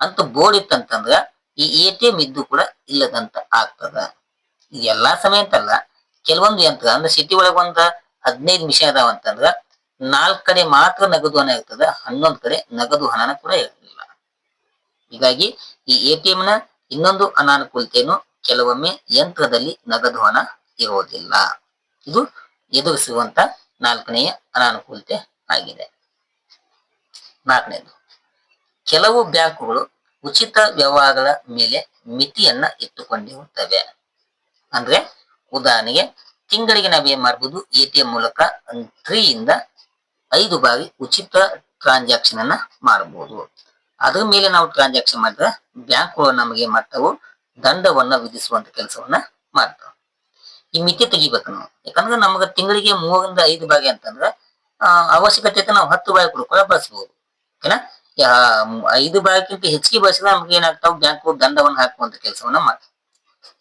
[SPEAKER 1] ಅಂತ ಬೋರ್ಡ್ ಇತ್ತಂತಂದ್ರ ಈ ಎ ಟಿ ಎಂ ಇದ್ದು ಕೂಡ ಇಲ್ಲದಂತ ಆಗ್ತದ. ಎಲ್ಲಾ ಸಮಯ ಅಂತಲ್ಲ, ಕೆಲವೊಂದು ಯಂತ್ರ ಅಂದ್ರೆ ಸಿಟಿ ಒಳಗ ಒಂದ ಹದಿನೈದು ಮಿಷನ್ ಅದಾವ ಅಂತಂದ್ರ ನಾಲ್ಕ ಕಡೆ ಮಾತ್ರ ನಗದು ಹಣ ಇರ್ತದ, ಹನ್ನೊಂದ್ ಕಡೆ ನಗದು ಹಣನ ಕೂಡ ಇರಲಿಲ್ಲ. ಹೀಗಾಗಿ ಈ ಎ ಟಿ ನ ಇನ್ನೊಂದು ಅನಾನುಕೂಲತೆಯನ್ನು ಕೆಲವೊಮ್ಮೆ ಯಂತ್ರದಲ್ಲಿ ನಗದು ಹಣ ಇರೋದಿಲ್ಲ. ಇದು ಎದುರಿಸುವಂತ ನಾಲ್ಕನೆಯ ಅನಾನುಕೂಲತೆ ಆಗಿದೆ. ನಾಲ್ಕನೇದು, ಕೆಲವು ಬ್ಯಾಂಕುಗಳು ಉಚಿತ ವ್ಯವಹಾರಗಳ ಮೇಲೆ ಮಿತಿಯನ್ನ ಇಟ್ಟುಕೊಂಡಿರುತ್ತವೆ. ಅಂದ್ರೆ ಉದಾಹರಣೆಗೆ, ತಿಂಗಳಿಗೆ ನಾವೇನ್ ಮಾಡಬಹುದು ಎ ಟಿ ಎಂ ಮೂಲಕ ತ್ರೀ ಇಂದ ಐದು ಬಾರಿ ಉಚಿತ ಟ್ರಾನ್ಸಾಕ್ಷನ್ ಅನ್ನ ಮಾಡಬಹುದು ಅದ್ರ ಮೇಲೆ ನಾವು ಟ್ರಾನ್ಸಾಕ್ಷನ್ ಮಾಡಿದ್ರೆ ಬ್ಯಾಂಕ್ಗಳು ನಮಗೆ ಮತ್ತವು ಮಾಡ್ತಾವು? ದಂಡವನ್ನ ವಿಧಿಸುವಂತ ಕೆಲಸವನ್ನ ಮಾಡ್ತಾವ. ಈ ಮಿತಿ ತೆಗಿಬೇಕು ನಾವು. ಯಾಕಂದ್ರೆ ನಮ್ಗೆ ತಿಂಗಳಿಗೆ ಮೂರರಿಂದ ಐದು ಬಾರಿ ಅಂತಂದ್ರೆ ಅವಶ್ಯಕತೆ ನಾವು ಹತ್ತು ಬಾರಿ ಕೂಡ ಬಳಸಬಹುದು ಓಕೆನಾ? ಐದು ಬಾರಿಗಿಂತ ಹೆಚ್ಚಿಗೆ ಬಳಸಿದ ನಮ್ಗೆ ಏನಾಗ್ತಾವ? ಬ್ಯಾಂಕ್ ದಂಡವನ್ನು ಹಾಕುವಂತ ಕೆಲಸವನ್ನ ಮಾಡ್ತಾವ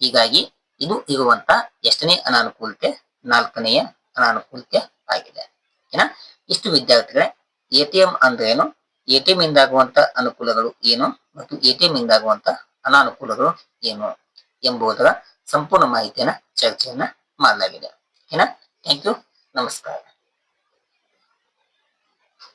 [SPEAKER 1] ಹೀಗಾಗಿ ಇದು ಇರುವಂತ ಎಷ್ಟನೇ ಅನಾನುಕೂಲತೆ, ನಾಲ್ಕನೆಯ ಅನಾನುಕೂಲತೆ ಆಗಿದೆ. ಏನ? ಇಷ್ಟು ವಿದ್ಯಾರ್ಥಿಗಳೇ, ಎ ಟಿ ಎಂ ಅಂದ್ರೆ ಏನು? ಎ ಟಿ ಎಂ ಇಂದಾಗುವಂತ ಅನುಕೂಲಗಳು ಏನು? ಮತ್ತು ಎ ಟಿ ಎಂ ಇಂದಾಗುವಂತ ಅನಾನುಕೂಲಗಳು ಏನು? ಎಂಬುದರ ಸಂಪೂರ್ಣ ಮಾಹಿತಿಯನ್ನ ಚರ್ಚೆಯನ್ನ ಮಾಡಲಾಗಿದೆ. ಏನ? Thank you. ನಮಸ್ಕಾರ.